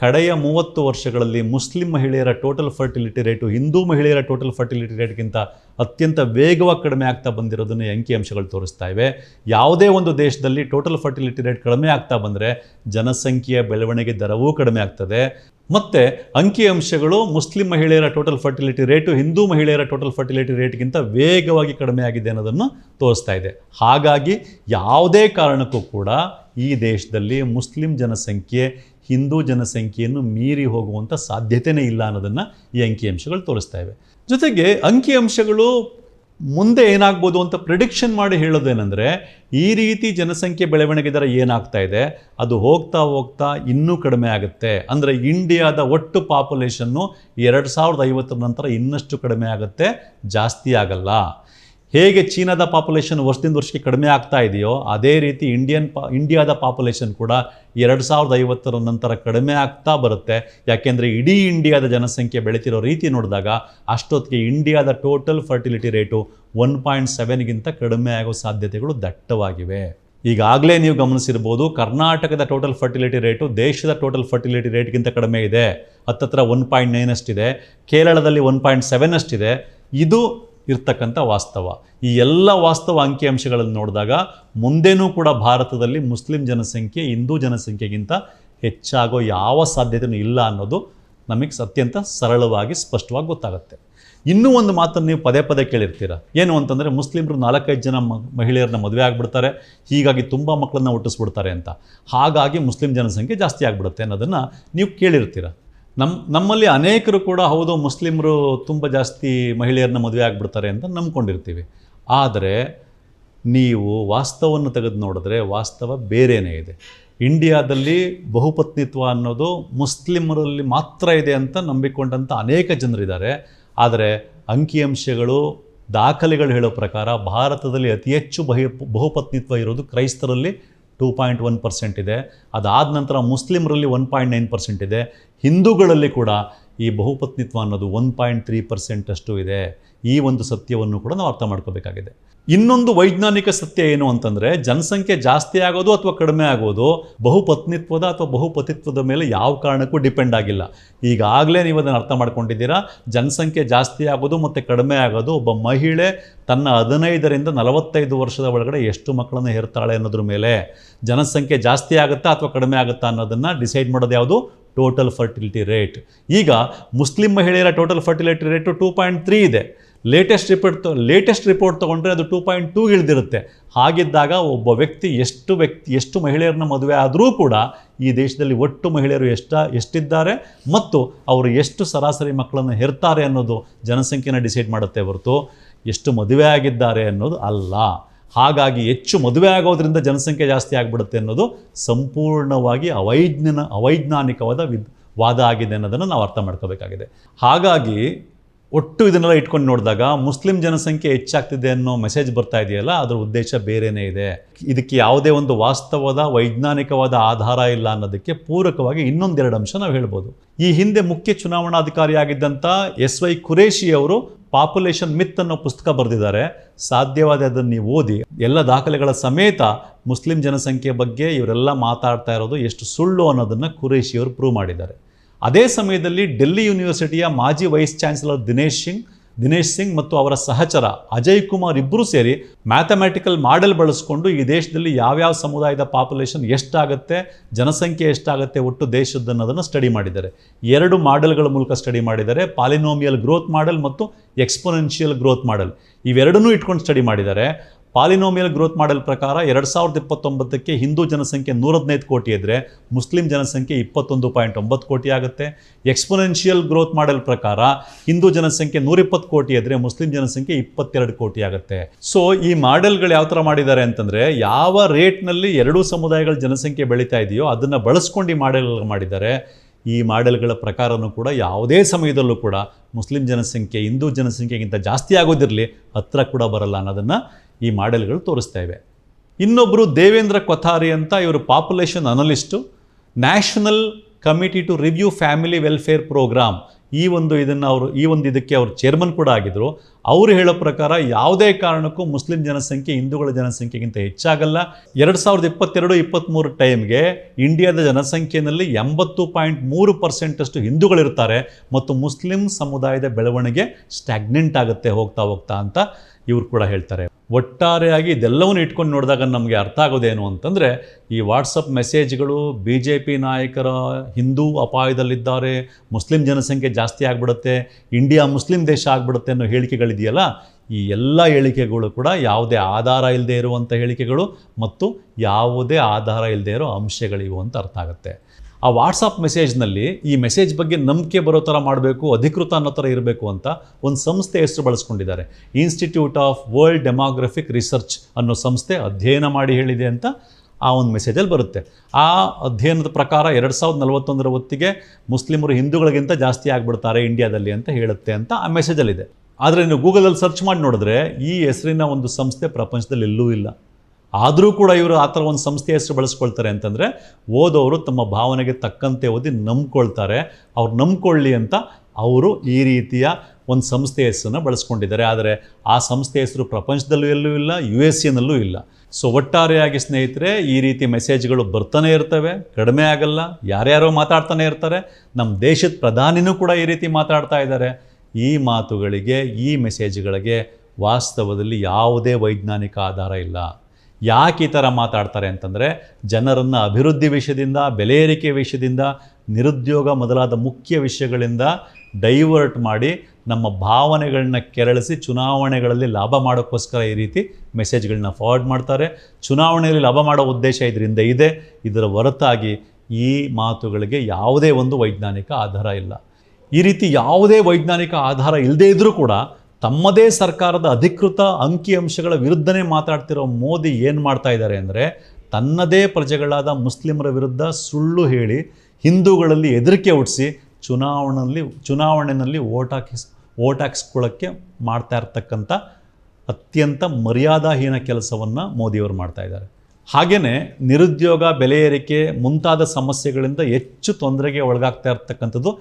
Speaker 2: ಕಡೆಯ ಮೂವತ್ತು ವರ್ಷಗಳಲ್ಲಿ ಮುಸ್ಲಿಂ ಮಹಿಳೆಯರ ಟೋಟಲ್ ಫರ್ಟಿಲಿಟಿ ರೇಟು ಹಿಂದೂ ಮಹಿಳೆಯರ ಟೋಟಲ್ ಫರ್ಟಿಲಿಟಿ ರೇಟ್ಗಿಂತ ಅತ್ಯಂತ ವೇಗವಾಗಿ ಕಡಿಮೆ ಆಗ್ತಾ ಬಂದಿರೋದನ್ನು ಅಂಕಿಅಂಶಗಳು ತೋರಿಸ್ತಾ ಇವೆ. ಯಾವುದೇ ಒಂದು ದೇಶದಲ್ಲಿ ಟೋಟಲ್ ಫರ್ಟಿಲಿಟಿ ರೇಟ್ ಕಡಿಮೆ ಆಗ್ತಾ ಬಂದರೆ ಜನಸಂಖ್ಯೆಯ ಬೆಳವಣಿಗೆ ದರವೂ ಕಡಿಮೆ ಆಗ್ತದೆ. ಮತ್ತು ಅಂಕಿಅಂಶಗಳು ಮುಸ್ಲಿಂ ಮಹಿಳೆಯರ ಟೋಟಲ್ ಫರ್ಟಿಲಿಟಿ ರೇಟು ಹಿಂದೂ ಮಹಿಳೆಯರ ಟೋಟಲ್ ಫರ್ಟಿಲಿಟಿ ರೇಟ್ಗಿಂತ ವೇಗವಾಗಿ ಕಡಿಮೆ ಆಗಿದೆ ಅನ್ನೋದನ್ನು ತೋರಿಸ್ತಾ ಇದೆ. ಹಾಗಾಗಿ ಯಾವುದೇ ಕಾರಣಕ್ಕೂ ಕೂಡ ಈ ದೇಶದಲ್ಲಿ ಮುಸ್ಲಿಂ ಜನಸಂಖ್ಯೆ, ಹಿಂದೂ ಜನಸಂಖ್ಯೆಯನ್ನು ಮೀರಿ ಹೋಗುವಂಥ ಸಾಧ್ಯತೆಯೇ ಇಲ್ಲ ಅನ್ನೋದನ್ನು ಈ ಅಂಕಿಅಂಶಗಳು ತೋರಿಸ್ತಾ ಇವೆ. ಜೊತೆಗೆ ಅಂಕಿಅಂಶಗಳು ಮುಂದೆ ಏನಾಗ್ಬೋದು ಅಂತ ಪ್ರಿಡಿಕ್ಷನ್ ಮಾಡಿ ಹೇಳೋದೇನೆಂದರೆ, ಈ ರೀತಿ ಜನಸಂಖ್ಯೆ ಬೆಳವಣಿಗೆ ದರ ಏನಾಗ್ತಾ ಇದೆ, ಅದು ಹೋಗ್ತಾ ಹೋಗ್ತಾ ಇನ್ನೂ ಕಡಿಮೆ ಆಗುತ್ತೆ. ಅಂದರೆ ಇಂಡಿಯಾದ ಒಟ್ಟು ಪಾಪ್ಯುಲೇಷನ್ನು ಎರಡು ಸಾವಿರದ ಐವತ್ತರ ನಂತರ ಇನ್ನಷ್ಟು ಕಡಿಮೆ ಆಗುತ್ತೆ, ಜಾಸ್ತಿ ಆಗಲ್ಲ. ಹೇಗೆ ಚೀನಾದ ಪಾಪ್ಯುಲೇಷನ್ ವರ್ಷದಿಂದ ವರ್ಷಕ್ಕೆ ಕಡಿಮೆ ಆಗ್ತಾ ಇದೆಯೋ, ಅದೇ ರೀತಿ ಇಂಡಿಯನ್ ಪಾ ಇಂಡಿಯಾದ ಪಾಪ್ಯುಲೇಷನ್ ಕೂಡ ಎರಡು ಸಾವಿರದ ಐವತ್ತರ ನಂತರ ಕಡಿಮೆ ಆಗ್ತಾ ಬರುತ್ತೆ. ಯಾಕೆಂದರೆ ಇಡೀ ಇಂಡಿಯಾದ ಜನಸಂಖ್ಯೆ ಬೆಳೀತಿರೋ ರೀತಿ ನೋಡಿದಾಗ ಅಷ್ಟೊತ್ತಿಗೆ ಇಂಡಿಯಾದ total fertility rate one point ಸೆವೆನ್ಗಿಂತ ಕಡಿಮೆ ಆಗೋ ಸಾಧ್ಯತೆಗಳು ದಟ್ಟವಾಗಿವೆ. ಈಗಾಗಲೇ ನೀವು ಗಮನಿಸಿರ್ಬೋದು, ಕರ್ನಾಟಕದ ಟೋಟಲ್ ಫರ್ಟಿಲಿಟಿ ರೇಟು ದೇಶದ ಟೋಟಲ್ ಫರ್ಟಿಲಿಟಿ ರೇಟ್ಗಿಂತ ಕಡಿಮೆ ಇದೆ. ಹತ್ತತ್ರ ಒನ್ ಪಾಯಿಂಟ್ ನೈನ್ ಅಷ್ಟಿದೆ. ಕೇರಳದಲ್ಲಿ ಒನ್ ಪಾಯಿಂಟ್ ಸೆವೆನ್ ಅಷ್ಟಿದೆ. ಇದು ಇರ್ತಕ್ಕಂಥ ವಾಸ್ತವ. ಈ ಎಲ್ಲ ವಾಸ್ತವ ಅಂಕಿಅಂಶಗಳನ್ನು ನೋಡಿದಾಗ ಮುಂದೆನೂ ಕೂಡ ಭಾರತದಲ್ಲಿ ಮುಸ್ಲಿಂ ಜನಸಂಖ್ಯೆ, ಹಿಂದೂ ಜನಸಂಖ್ಯೆಗಿಂತ ಹೆಚ್ಚಾಗೋ ಯಾವ ಸಾಧ್ಯತೆಯೂ ಇಲ್ಲ ಅನ್ನೋದು ನಮಗೆ ಅತ್ಯಂತ ಸರಳವಾಗಿ ಸ್ಪಷ್ಟವಾಗಿ ಗೊತ್ತಾಗುತ್ತೆ. ಇನ್ನೂ ಒಂದು ಮಾತನ್ನು ನೀವು ಪದೇ ಪದೇ ಕೇಳಿರ್ತೀರ. ಏನು ಅಂತಂದರೆ ಮುಸ್ಲಿಮರು ನಾಲ್ಕೈದು ಜನ ಮಹಿಳೆಯರನ್ನ ಮದುವೆ ಆಗಿಬಿಡ್ತಾರೆ, ಹೀಗಾಗಿ ತುಂಬ ಮಕ್ಕಳನ್ನ ಹುಟ್ಟಿಸ್ಬಿಡ್ತಾರೆ ಅಂತ. ಹಾಗಾಗಿ ಮುಸ್ಲಿಂ ಜನಸಂಖ್ಯೆ ಜಾಸ್ತಿ ಆಗಿಬಿಡುತ್ತೆ ಅನ್ನೋದನ್ನು ನೀವು ಕೇಳಿರ್ತೀರ. ನಮ್ಮ ನಮ್ಮಲ್ಲಿ ಅನೇಕರು ಕೂಡ, ಹೌದು, ಮುಸ್ಲಿಮರು ತುಂಬ ಜಾಸ್ತಿ ಮಹಿಳೆಯರನ್ನ ಮದುವೆ ಆಗಿಬಿಡ್ತಾರೆ ಅಂತ ನಂಬ್ಕೊಂಡಿರ್ತೀವಿ. ಆದರೆ, ನೀವು ವಾಸ್ತವವನ್ನು ತೆಗೆದು ನೋಡಿದ್ರೆ ವಾಸ್ತವ ಬೇರೆಯೇ ಇದೆ. ಇಂಡಿಯಾದಲ್ಲಿ ಬಹುಪತ್ನಿತ್ವ ಅನ್ನೋದು ಮುಸ್ಲಿಮರಲ್ಲಿ ಮಾತ್ರ ಇದೆ ಅಂತ ನಂಬಿಕೊಂಡಂಥ ಅನೇಕ ಜನರಿದ್ದಾರೆ. ಆದರೆ ಅಂಕಿಅಂಶಗಳು ದಾಖಲೆಗಳು ಹೇಳೋ ಪ್ರಕಾರ ಭಾರತದಲ್ಲಿ ಅತಿ ಹೆಚ್ಚು ಬಹಿ, ಬಹುಪತ್ನಿತ್ವ ಇರೋದು ಕ್ರೈಸ್ತರಲ್ಲಿ ಟೂ ಪಾಯಿಂಟ್ ಒನ್ ಪರ್ಸೆಂಟ್ ಇದೆ. ಅದಾದ ನಂತರ ಮುಸ್ಲಿಮರಲ್ಲಿ ಒನ್ ಪಾಯಿಂಟ್ ನೈನ್ ಪರ್ಸೆಂಟ್ ಇದೆ. ಹಿಂದೂಗಳಲ್ಲಿ ಕೂಡ ಈ ಬಹುಪತ್ನಿತ್ವ ಅನ್ನೋದು ಒನ್ ಪಾಯಿಂಟ್ ತ್ರೀ ಪರ್ಸೆಂಟ್ ಅಷ್ಟು ಇದೆ. ಈ ಒಂದು ಸತ್ಯವನ್ನು ಕೂಡ ನಾವು ಅರ್ಥ ಮಾಡ್ಕೋಬೇಕಾಗಿದೆ. ಇನ್ನೊಂದು ವೈಜ್ಞಾನಿಕ ಸತ್ಯ ಏನು ಅಂತಂದರೆ, ಜನಸಂಖ್ಯೆ ಜಾಸ್ತಿ ಆಗೋದು ಅಥವಾ ಕಡಿಮೆ ಆಗೋದು ಬಹುಪತ್ನಿತ್ವದ ಅಥವಾ ಬಹುಪತಿತ್ವದ ಮೇಲೆ ಯಾವ ಕಾರಣಕ್ಕೂ ಡಿಪೆಂಡ್ ಆಗಿಲ್ಲ. ಈಗಾಗಲೇ ನೀವು ಅದನ್ನು ಅರ್ಥ ಮಾಡ್ಕೊಂಡಿದ್ದೀರಾ? ಜನಸಂಖ್ಯೆ ಜಾಸ್ತಿ ಆಗೋದು ಮತ್ತು ಕಡಿಮೆ ಆಗೋದು ಒಬ್ಬ ಮಹಿಳೆ ತನ್ನ ಹದಿನೈದರಿಂದ ನಲವತ್ತೈದು ವರ್ಷದ ಒಳಗಡೆ ಎಷ್ಟು ಮಕ್ಕಳನ್ನು ಹೆರ್ತಾಳೆ ಅನ್ನೋದ್ರ ಮೇಲೆ ಜನಸಂಖ್ಯೆ ಜಾಸ್ತಿ ಆಗುತ್ತಾ ಅಥವಾ ಕಡಿಮೆ ಆಗುತ್ತಾ ಅನ್ನೋದನ್ನು ಡಿಸೈಡ್ ಮಾಡೋದು ಯಾವುದು? ಟೋಟಲ್ ಫರ್ಟಿಲಿಟಿ ರೇಟ್ ಈಗ ಮುಸ್ಲಿಂ ಮಹಿಳೆಯರ total fertility rate two point three ಇದೆ. ಲೇಟೆಸ್ಟ್ ರಿಪೋರ್ಟ್ ಲೇಟೆಸ್ಟ್ ರಿಪೋರ್ಟ್ ತೊಗೊಂಡ್ರೆ ಅದು ಟೂ ಪಾಯಿಂಟ್ ಟೂ ಇಳಿದಿರುತ್ತೆ. ಹಾಗಿದ್ದಾಗ ಒಬ್ಬ ವ್ಯಕ್ತಿ, ಎಷ್ಟು ವ್ಯಕ್ತಿ, ಎಷ್ಟು ಮಹಿಳೆಯರನ್ನ ಮದುವೆ ಆದರೂ ಕೂಡ ಈ ದೇಶದಲ್ಲಿ ಒಟ್ಟು ಮಹಿಳೆಯರು ಎಷ್ಟ, ಎಷ್ಟಿದ್ದಾರೆ ಮತ್ತು ಅವರು ಎಷ್ಟು ಸರಾಸರಿ ಮಕ್ಕಳನ್ನು ಹೆರ್ತಾರೆ ಅನ್ನೋದು ಜನಸಂಖ್ಯೆನ ಡಿಸೈಡ್ ಮಾಡುತ್ತೆ ಹೊರತು, ಎಷ್ಟು ಮದುವೆ ಆಗಿದ್ದಾರೆ ಅನ್ನೋದು ಅಲ್ಲ. ಹಾಗಾಗಿ ಹೆಚ್ಚು ಮದುವೆ ಆಗೋದ್ರಿಂದ ಜನಸಂಖ್ಯೆ ಜಾಸ್ತಿ ಆಗಿಬಿಡುತ್ತೆ ಅನ್ನೋದು ಸಂಪೂರ್ಣವಾಗಿ ಅವೈಜ್ಞಾನ ಅವೈಜ್ಞಾನಿಕವಾದ ವಿದ್ ವಾದ ಆಗಿದೆ ಅನ್ನೋದನ್ನು ನಾವು ಅರ್ಥ ಮಾಡ್ಕೋಬೇಕಾಗಿದೆ. ಹಾಗಾಗಿ ಒಟ್ಟು ಇದನ್ನೆಲ್ಲ ಇಟ್ಕೊಂಡು ನೋಡಿದಾಗ ಮುಸ್ಲಿಂ ಜನಸಂಖ್ಯೆ ಹೆಚ್ಚಾಗ್ತಿದೆ ಅನ್ನೋ ಮೆಸೇಜ್ ಬರ್ತಾ ಇದೆಯಲ್ಲ, ಅದರ ಉದ್ದೇಶ ಬೇರೆಯೇ ಇದೆ. ಇದಕ್ಕೆ ಯಾವುದೇ ಒಂದು ವಾಸ್ತವದ, ವೈಜ್ಞಾನಿಕವಾದ ಆಧಾರ ಇಲ್ಲ ಅನ್ನೋದಕ್ಕೆ ಪೂರಕವಾಗಿ ಇನ್ನೊಂದೆರಡು ಅಂಶ ನಾವು ಹೇಳ್ಬೋದು. ಈ ಹಿಂದೆ ಮುಖ್ಯ ಚುನಾವಣಾಧಿಕಾರಿಯಾಗಿದ್ದಂಥ ಎಸ್ ವೈ ಖುರೇಶಿ ಅವರು ಪಾಪ್ಯುಲೇಷನ್ ಮಿತ್ ಅನ್ನೋ ಪುಸ್ತಕ ಬರೆದಿದ್ದಾರೆ. ಸಾಧ್ಯವಾದ ಅದನ್ನು ನೀವು ಓದಿ, ಎಲ್ಲ ದಾಖಲೆಗಳ ಸಮೇತ ಮುಸ್ಲಿಂ ಜನಸಂಖ್ಯೆ ಬಗ್ಗೆ ಇವರೆಲ್ಲ ಮಾತಾಡ್ತಾ ಇರೋದು ಎಷ್ಟು ಸುಳ್ಳು ಅನ್ನೋದನ್ನು ಖುರೇಶಿಯವರು ಪ್ರೂವ್ ಮಾಡಿದ್ದಾರೆ. ಅದೇ ಸಮಯದಲ್ಲಿ ಡೆಲ್ಲಿ ಯೂನಿವರ್ಸಿಟಿಯ ಮಾಜಿ ವೈಸ್ ಚಾನ್ಸಲರ್ ದಿನೇಶ್ ಸಿಂಗ್ ದಿನೇಶ್ ಸಿಂಗ್ ಮತ್ತು ಅವರ ಸಹಚರ ಅಜಯ್ ಕುಮಾರ್ ಇಬ್ಬರು ಸೇರಿ ಮ್ಯಾಥಮೆಟಿಕಲ್ ಮಾಡೆಲ್ ಬಳಸ್ಕೊಂಡು ಈ ದೇಶದಲ್ಲಿ ಯಾವ್ಯಾವ ಸಮುದಾಯದ ಪಾಪ್ಯುಲೇಷನ್ ಎಷ್ಟಾಗುತ್ತೆ, ಜನಸಂಖ್ಯೆ ಎಷ್ಟಾಗುತ್ತೆ ಒಟ್ಟು ದೇಶದ್ದು ಅನ್ನೋದನ್ನು ಸ್ಟಡಿ ಮಾಡಿದ್ದಾರೆ. ಎರಡು ಮಾಡೆಲ್ಗಳ ಮೂಲಕ ಸ್ಟಡಿ ಮಾಡಿದ್ದಾರೆ. ಪಾಲಿನೋಮಿಯಲ್ ಗ್ರೋತ್ ಮಾಡೆಲ್ ಮತ್ತು ಎಕ್ಸ್ಪೊನೆನ್ಷಿಯಲ್ ಗ್ರೋತ್ ಮಾಡೆಲ್. ಇವೆರಡನ್ನೂ ಇಟ್ಕೊಂಡು ಸ್ಟಡಿ ಮಾಡಿದ್ದಾರೆ. ಪಾಲಿನೋಮಿಯಲ್ ಗ್ರೋತ್ ಮಾಡೆಲ್ ಪ್ರಕಾರ ಎರಡು ಸಾವಿರದ ಇಪ್ಪತ್ತೊಂಬತ್ತಕ್ಕೆ ಹಿಂದೂ ಜನಸಂಖ್ಯೆ ನೂರ ಹದಿನೈದು ಕೋಟಿ ಇದ್ದರೆ ಮುಸ್ಲಿಂ ಜನಸಂಖ್ಯೆ ಇಪ್ಪತ್ತೊಂದು ಪಾಯಿಂಟ್ ಒಂಬತ್ತು ಕೋಟಿ ಆಗುತ್ತೆ. ಎಕ್ಸ್ಪೊನೆನ್ಷಿಯಲ್ ಗ್ರೋತ್ ಮಾಡೆಲ್ ಪ್ರಕಾರ ಹಿಂದೂ ಜನಸಂಖ್ಯೆ ನೂರಿಪ್ಪತ್ತು ಕೋಟಿ ಇದ್ದರೆ ಮುಸ್ಲಿಂ ಜನಸಂಖ್ಯೆ ಇಪ್ಪತ್ತೆರಡು ಕೋಟಿ ಆಗುತ್ತೆ. ಸೊ ಈ ಮಾಡೆಲ್ಗಳು ಯಾವ ಥರ ಮಾಡಿದ್ದಾರೆ ಅಂತಂದರೆ ಯಾವ ರೇಟ್ನಲ್ಲಿ ಎರಡೂ ಸಮುದಾಯಗಳ ಜನಸಂಖ್ಯೆ ಬೆಳೀತಾ ಇದೆಯೋ ಅದನ್ನು ಬಳಸ್ಕೊಂಡು ಈ ಮಾಡೆಲ್ ಮಾಡಿದ್ದಾರೆ. ಈ ಮಾಡೆಲ್ಗಳ ಪ್ರಕಾರನೂ ಕೂಡ ಯಾವುದೇ ಸಮಯದಲ್ಲೂ ಕೂಡ ಮುಸ್ಲಿಂ ಜನಸಂಖ್ಯೆ, ಹಿಂದೂ ಜನಸಂಖ್ಯೆಗಿಂತ ಜಾಸ್ತಿ ಆಗೋದಿರಲಿ ಹತ್ರ ಕೂಡ ಬರಲ್ಲ ಅನ್ನೋದನ್ನು ಈ ಮಾಡೆಲ್ಗಳು ತೋರಿಸ್ತಾ ಇವೆ. ಇನ್ನೊಬ್ಬರು ದೇವೇಂದ್ರ ಕೊಥಾರಿ ಅಂತ ಇವರು population analyst national committee to review family welfare programme ಈ ಒಂದು ಇದನ್ನು ಅವರು, ಈ ಒಂದು ಇದಕ್ಕೆ ಅವರು ಚೇರ್ಮನ್ ಕೂಡ ಆಗಿದ್ದರು ಅವರು ಹೇಳೋ ಪ್ರಕಾರ ಯಾವುದೇ ಕಾರಣಕ್ಕೂ ಮುಸ್ಲಿಂ ಜನಸಂಖ್ಯೆ, ಹಿಂದೂಗಳ ಜನಸಂಖ್ಯೆಗಿಂತ ಹೆಚ್ಚಾಗಲ್ಲ. ಎರಡು ಸಾವಿರದ ಇಪ್ಪತ್ತೆರಡು ಇಪ್ಪತ್ತ್ಮೂರು ಟೈಮ್ಗೆ ಇಂಡಿಯಾದ ಜನಸಂಖ್ಯೆಯಲ್ಲಿ ಎಂಬತ್ತು ಪಾಯಿಂಟ್ ಮೂರು ಪರ್ಸೆಂಟಷ್ಟು ಹಿಂದೂಗಳಿರ್ತಾರೆ ಮತ್ತು ಮುಸ್ಲಿಂ ಸಮುದಾಯದ ಬೆಳವಣಿಗೆ ಸ್ಟ್ಯಾಗ್ನೆಂಟ್ ಆಗುತ್ತೆ ಹೋಗ್ತಾ ಹೋಗ್ತಾ ಅಂತ ಇವರು ಕೂಡ ಹೇಳ್ತಾರೆ. ಒಟ್ಟಾರೆಯಾಗಿ ಇದೆಲ್ಲವನ್ನು ಇಟ್ಕೊಂಡು ನೋಡಿದಾಗ ನಮಗೆ ಅರ್ಥ ಆಗೋದೇನು ಅಂತಂದರೆ, ಈ ವಾಟ್ಸಪ್ ಮೆಸೇಜ್ಗಳು ಬಿ ಜೆ ಪಿ ನಾಯಕರ ಹಿಂದೂ ಅಪಾಯದಲ್ಲಿದ್ದಾರೆ, ಮುಸ್ಲಿಂ ಜನಸಂಖ್ಯೆ ಜಾಸ್ತಿ ಆಗಿಬಿಡುತ್ತೆ ಇಂಡಿಯಾ ಮುಸ್ಲಿಂ ದೇಶ ಆಗಿಬಿಡುತ್ತೆ ಅನ್ನೋ ಹೇಳಿಕೆಗಳಿದೆಯಲ್ಲ, ಈ ಎಲ್ಲ ಹೇಳಿಕೆಗಳು ಕೂಡ ಯಾವುದೇ ಆಧಾರ ಇಲ್ಲದೆ ಇರುವಂಥ ಹೇಳಿಕೆಗಳು ಮತ್ತು ಯಾವುದೇ ಆಧಾರ ಇಲ್ಲದೆ ಇರೋ ಅಂಶಗಳಿವು ಅಂತ ಅರ್ಥ ಆಗುತ್ತೆ. ಆ ವಾಟ್ಸಪ್ ಮೆಸೇಜ್ನಲ್ಲಿ ಈ ಮೆಸೇಜ್ ಬಗ್ಗೆ ನಂಬಿಕೆ ಬರೋ ಥರ ಮಾಡಬೇಕು, ಅಧಿಕೃತ ಅನ್ನೋ ಥರ ಇರಬೇಕು ಅಂತ ಒಂದು ಸಂಸ್ಥೆ ಹೆಸರು ಬಳಸ್ಕೊಂಡಿದ್ದಾರೆ. Institute of world demographic research ಅನ್ನೋ ಸಂಸ್ಥೆ ಅಧ್ಯಯನ ಮಾಡಿ ಹೇಳಿದೆ ಅಂತ ಆ ಒಂದು ಮೆಸೇಜಲ್ಲಿ ಬರುತ್ತೆ. ಆ ಅಧ್ಯಯನದ ಪ್ರಕಾರ ಎರಡು ಸಾವಿರದ ನಲವತ್ತೊಂದರ ಹೊತ್ತಿಗೆ ಮುಸ್ಲಿಮರು ಹಿಂದೂಗಳಿಗಿಂತ ಜಾಸ್ತಿ ಆಗಿಬಿಡ್ತಾರೆ ಇಂಡಿಯಾದಲ್ಲಿ ಅಂತ ಹೇಳುತ್ತೆ ಅಂತ ಆ ಮೆಸೇಜಲ್ಲಿದೆ ಆದರೆ ನೀವು ಗೂಗಲಲ್ಲಿ ಸರ್ಚ್ ಮಾಡಿ ನೋಡಿದ್ರೆ ಈ ಹೆಸರಿನ ಒಂದು ಸಂಸ್ಥೆ ಪ್ರಪಂಚದಲ್ಲಿ ಎಲ್ಲೂ ಇಲ್ಲ. ಆದರೂ ಕೂಡ ಇವರು ಆ ಥರ ಒಂದು ಸಂಸ್ಥೆ ಹೆಸರು ಬಳಸ್ಕೊಳ್ತಾರೆ ಅಂತಂದರೆ ಓದೋರು ತಮ್ಮ ಭಾವನೆಗೆ ತಕ್ಕಂತೆ ಓದಿ ನಂಬ್ಕೊಳ್ತಾರೆ. ಅವ್ರು ನಂಬ್ಕೊಳ್ಳಿ ಅಂತ ಅವರು ಈ ರೀತಿಯ ಒಂದು ಸಂಸ್ಥೆ ಹೆಸರನ್ನು ಬಳಸ್ಕೊಂಡಿದ್ದಾರೆ. ಆದರೆ ಆ ಸಂಸ್ಥೆ ಹೆಸರು ಪ್ರಪಂಚದಲ್ಲೂ ಎಲ್ಲೂ ಇಲ್ಲ, ಯು ಎಸ್ ಎನಲ್ಲೂ ಇಲ್ಲ. ಸೊ ಒಟ್ಟಾರೆಯಾಗಿ ಸ್ನೇಹಿತರೆ, ಈ ರೀತಿ ಮೆಸೇಜ್ಗಳು ಬರ್ತಾನೆ ಇರ್ತವೆ. ಕಡಿಮೆ ಆಗಲ್ಲ, ಯಾರ್ಯಾರೋ ಮಾತಾಡ್ತಾನೆ ಇರ್ತಾರೆ. ನಮ್ಮ ದೇಶದ ಪ್ರಧಾನಿನೂ ಕೂಡ ಈ ರೀತಿ ಮಾತಾಡ್ತಾ ಇದ್ದಾರೆ. ಈ ಮಾತುಗಳಿಗೆ, ಈ ಮೆಸೇಜ್ಗಳಿಗೆ ವಾಸ್ತವದಲ್ಲಿ ಯಾವುದೇ ವೈಜ್ಞಾನಿಕ ಆಧಾರ ಇಲ್ಲ. ಯಾಕೆ ಈ ಥರ ಮಾತಾಡ್ತಾರೆ ಅಂತಂದರೆ ಜನರನ್ನು ಅಭಿವೃದ್ಧಿ ವಿಷಯದಿಂದ, ಬೆಲೆ ಏರಿಕೆ ವಿಷಯದಿಂದ, ನಿರುದ್ಯೋಗ ಮೊದಲಾದ ಮುಖ್ಯ ವಿಷಯಗಳಿಂದ ಡೈವರ್ಟ್ ಮಾಡಿ ನಮ್ಮ ಭಾವನೆಗಳನ್ನ ಕೆರಳಿಸಿ ಚುನಾವಣೆಗಳಲ್ಲಿ ಲಾಭ ಮಾಡೋಕ್ಕೋಸ್ಕರ ಈ ರೀತಿ ಮೆಸೇಜ್ಗಳನ್ನ ಫಾರ್ವರ್ಡ್ ಮಾಡ್ತಾರೆ. ಚುನಾವಣೆಯಲ್ಲಿ ಲಾಭ ಮಾಡೋ ಉದ್ದೇಶ ಇದರಿಂದ ಇದೆ. ಇದರ ಹೊರತಾಗಿ ಈ ಮಾತುಗಳಿಗೆ ಯಾವುದೇ ಒಂದು ವೈಜ್ಞಾನಿಕ ಆಧಾರ ಇಲ್ಲ. ಈ ರೀತಿ ಯಾವುದೇ ವೈಜ್ಞಾನಿಕ ಆಧಾರ ಇಲ್ಲದೇ ಇದ್ದರೂ ಕೂಡ ತಮ್ಮದೇ ಸರ್ಕಾರದ ಅಧಿಕೃತ ಅಂಕಿಅಂಶಗಳ ವಿರುದ್ಧನೇ ಮಾತಾಡ್ತಿರೋ ಮೋದಿ ಏನು ಮಾಡ್ತಾ ಇದ್ದಾರೆ ಅಂದರೆ ತನ್ನದೇ ಪ್ರಜೆಗಳಾದ ಮುಸ್ಲಿಮರ ವಿರುದ್ಧ ಸುಳ್ಳು ಹೇಳಿ ಹಿಂದೂಗಳಲ್ಲಿ ಹೆದರಿಕೆ ಹುಟ್ಟಿಸಿ ಚುನಾವಣೆಯಲ್ಲಿ ಚುನಾವಣೆಯಲ್ಲಿ ಓಟ್ ಹಾಕಿಸ್ ಹಾಕಿಸ್ಕೊಳ್ಳೋಕ್ಕೆ ಮಾಡ್ತಾ ಇರ್ತಕ್ಕಂಥ ಅತ್ಯಂತ ಮರ್ಯಾದಾಹೀನ ಕೆಲಸವನ್ನು ಮೋದಿಯವರು ಮಾಡ್ತಾ ಇದ್ದಾರೆ. ಹಾಗೆಯೇ ನಿರುದ್ಯೋಗ, ಬೆಲೆ ಏರಿಕೆ ಮುಂತಾದ ಸಮಸ್ಯೆಗಳಿಂದ ಹೆಚ್ಚು ತೊಂದರೆಗೆ ಒಳಗಾಗ್ತಾ ಇರ್ತಕ್ಕಂಥದ್ದು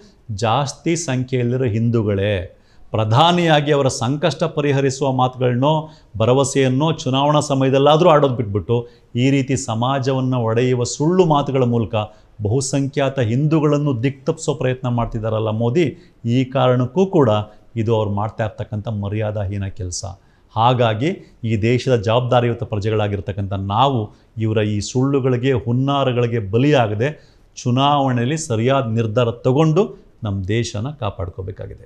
Speaker 2: ಜಾಸ್ತಿ ಸಂಖ್ಯೆಯಲ್ಲಿರೋ ಹಿಂದೂಗಳೇ. ಪ್ರಧಾನಿಯಾಗಿ ಅವರ ಸಂಕಷ್ಟ ಪರಿಹರಿಸುವ ಮಾತುಗಳನ್ನೋ, ಭರವಸೆಯನ್ನೋ ಚುನಾವಣಾ ಸಮಯದಲ್ಲಾದರೂ ಆಡೋದು ಬಿಟ್ಬಿಟ್ಟು, ಈ ರೀತಿ ಸಮಾಜವನ್ನು ಒಡೆಯುವ ಸುಳ್ಳು ಮಾತುಗಳ ಮೂಲಕ ಬಹುಸಂಖ್ಯಾತ ಹಿಂದೂಗಳನ್ನು ದಿಕ್ತಪ್ಪಿಸೋ ಪ್ರಯತ್ನ ಮಾಡ್ತಿದ್ದಾರಲ್ಲ ಮೋದಿ, ಈ ಕಾರಣಕ್ಕೂ ಕೂಡ ಇದು ಅವ್ರು ಮಾಡ್ತಾ ಇರ್ತಕ್ಕಂಥ ಮರ್ಯಾದಾಹೀನ ಕೆಲಸ. ಹಾಗಾಗಿ ಈ ದೇಶದ ಜವಾಬ್ದಾರಿಯುತ ಪ್ರಜೆಗಳಾಗಿರ್ತಕ್ಕಂಥ ನಾವು ಇವರ ಈ ಸುಳ್ಳುಗಳಿಗೆ, ಹುನ್ನಾರಗಳಿಗೆ ಬಲಿಯಾಗದೆ ಚುನಾವಣೆಯಲ್ಲಿ ಸರಿಯಾದ ನಿರ್ಧಾರ ತಗೊಂಡು ನಮ್ಮ ದೇಶನ ಕಾಪಾಡ್ಕೋಬೇಕಾಗಿದೆ.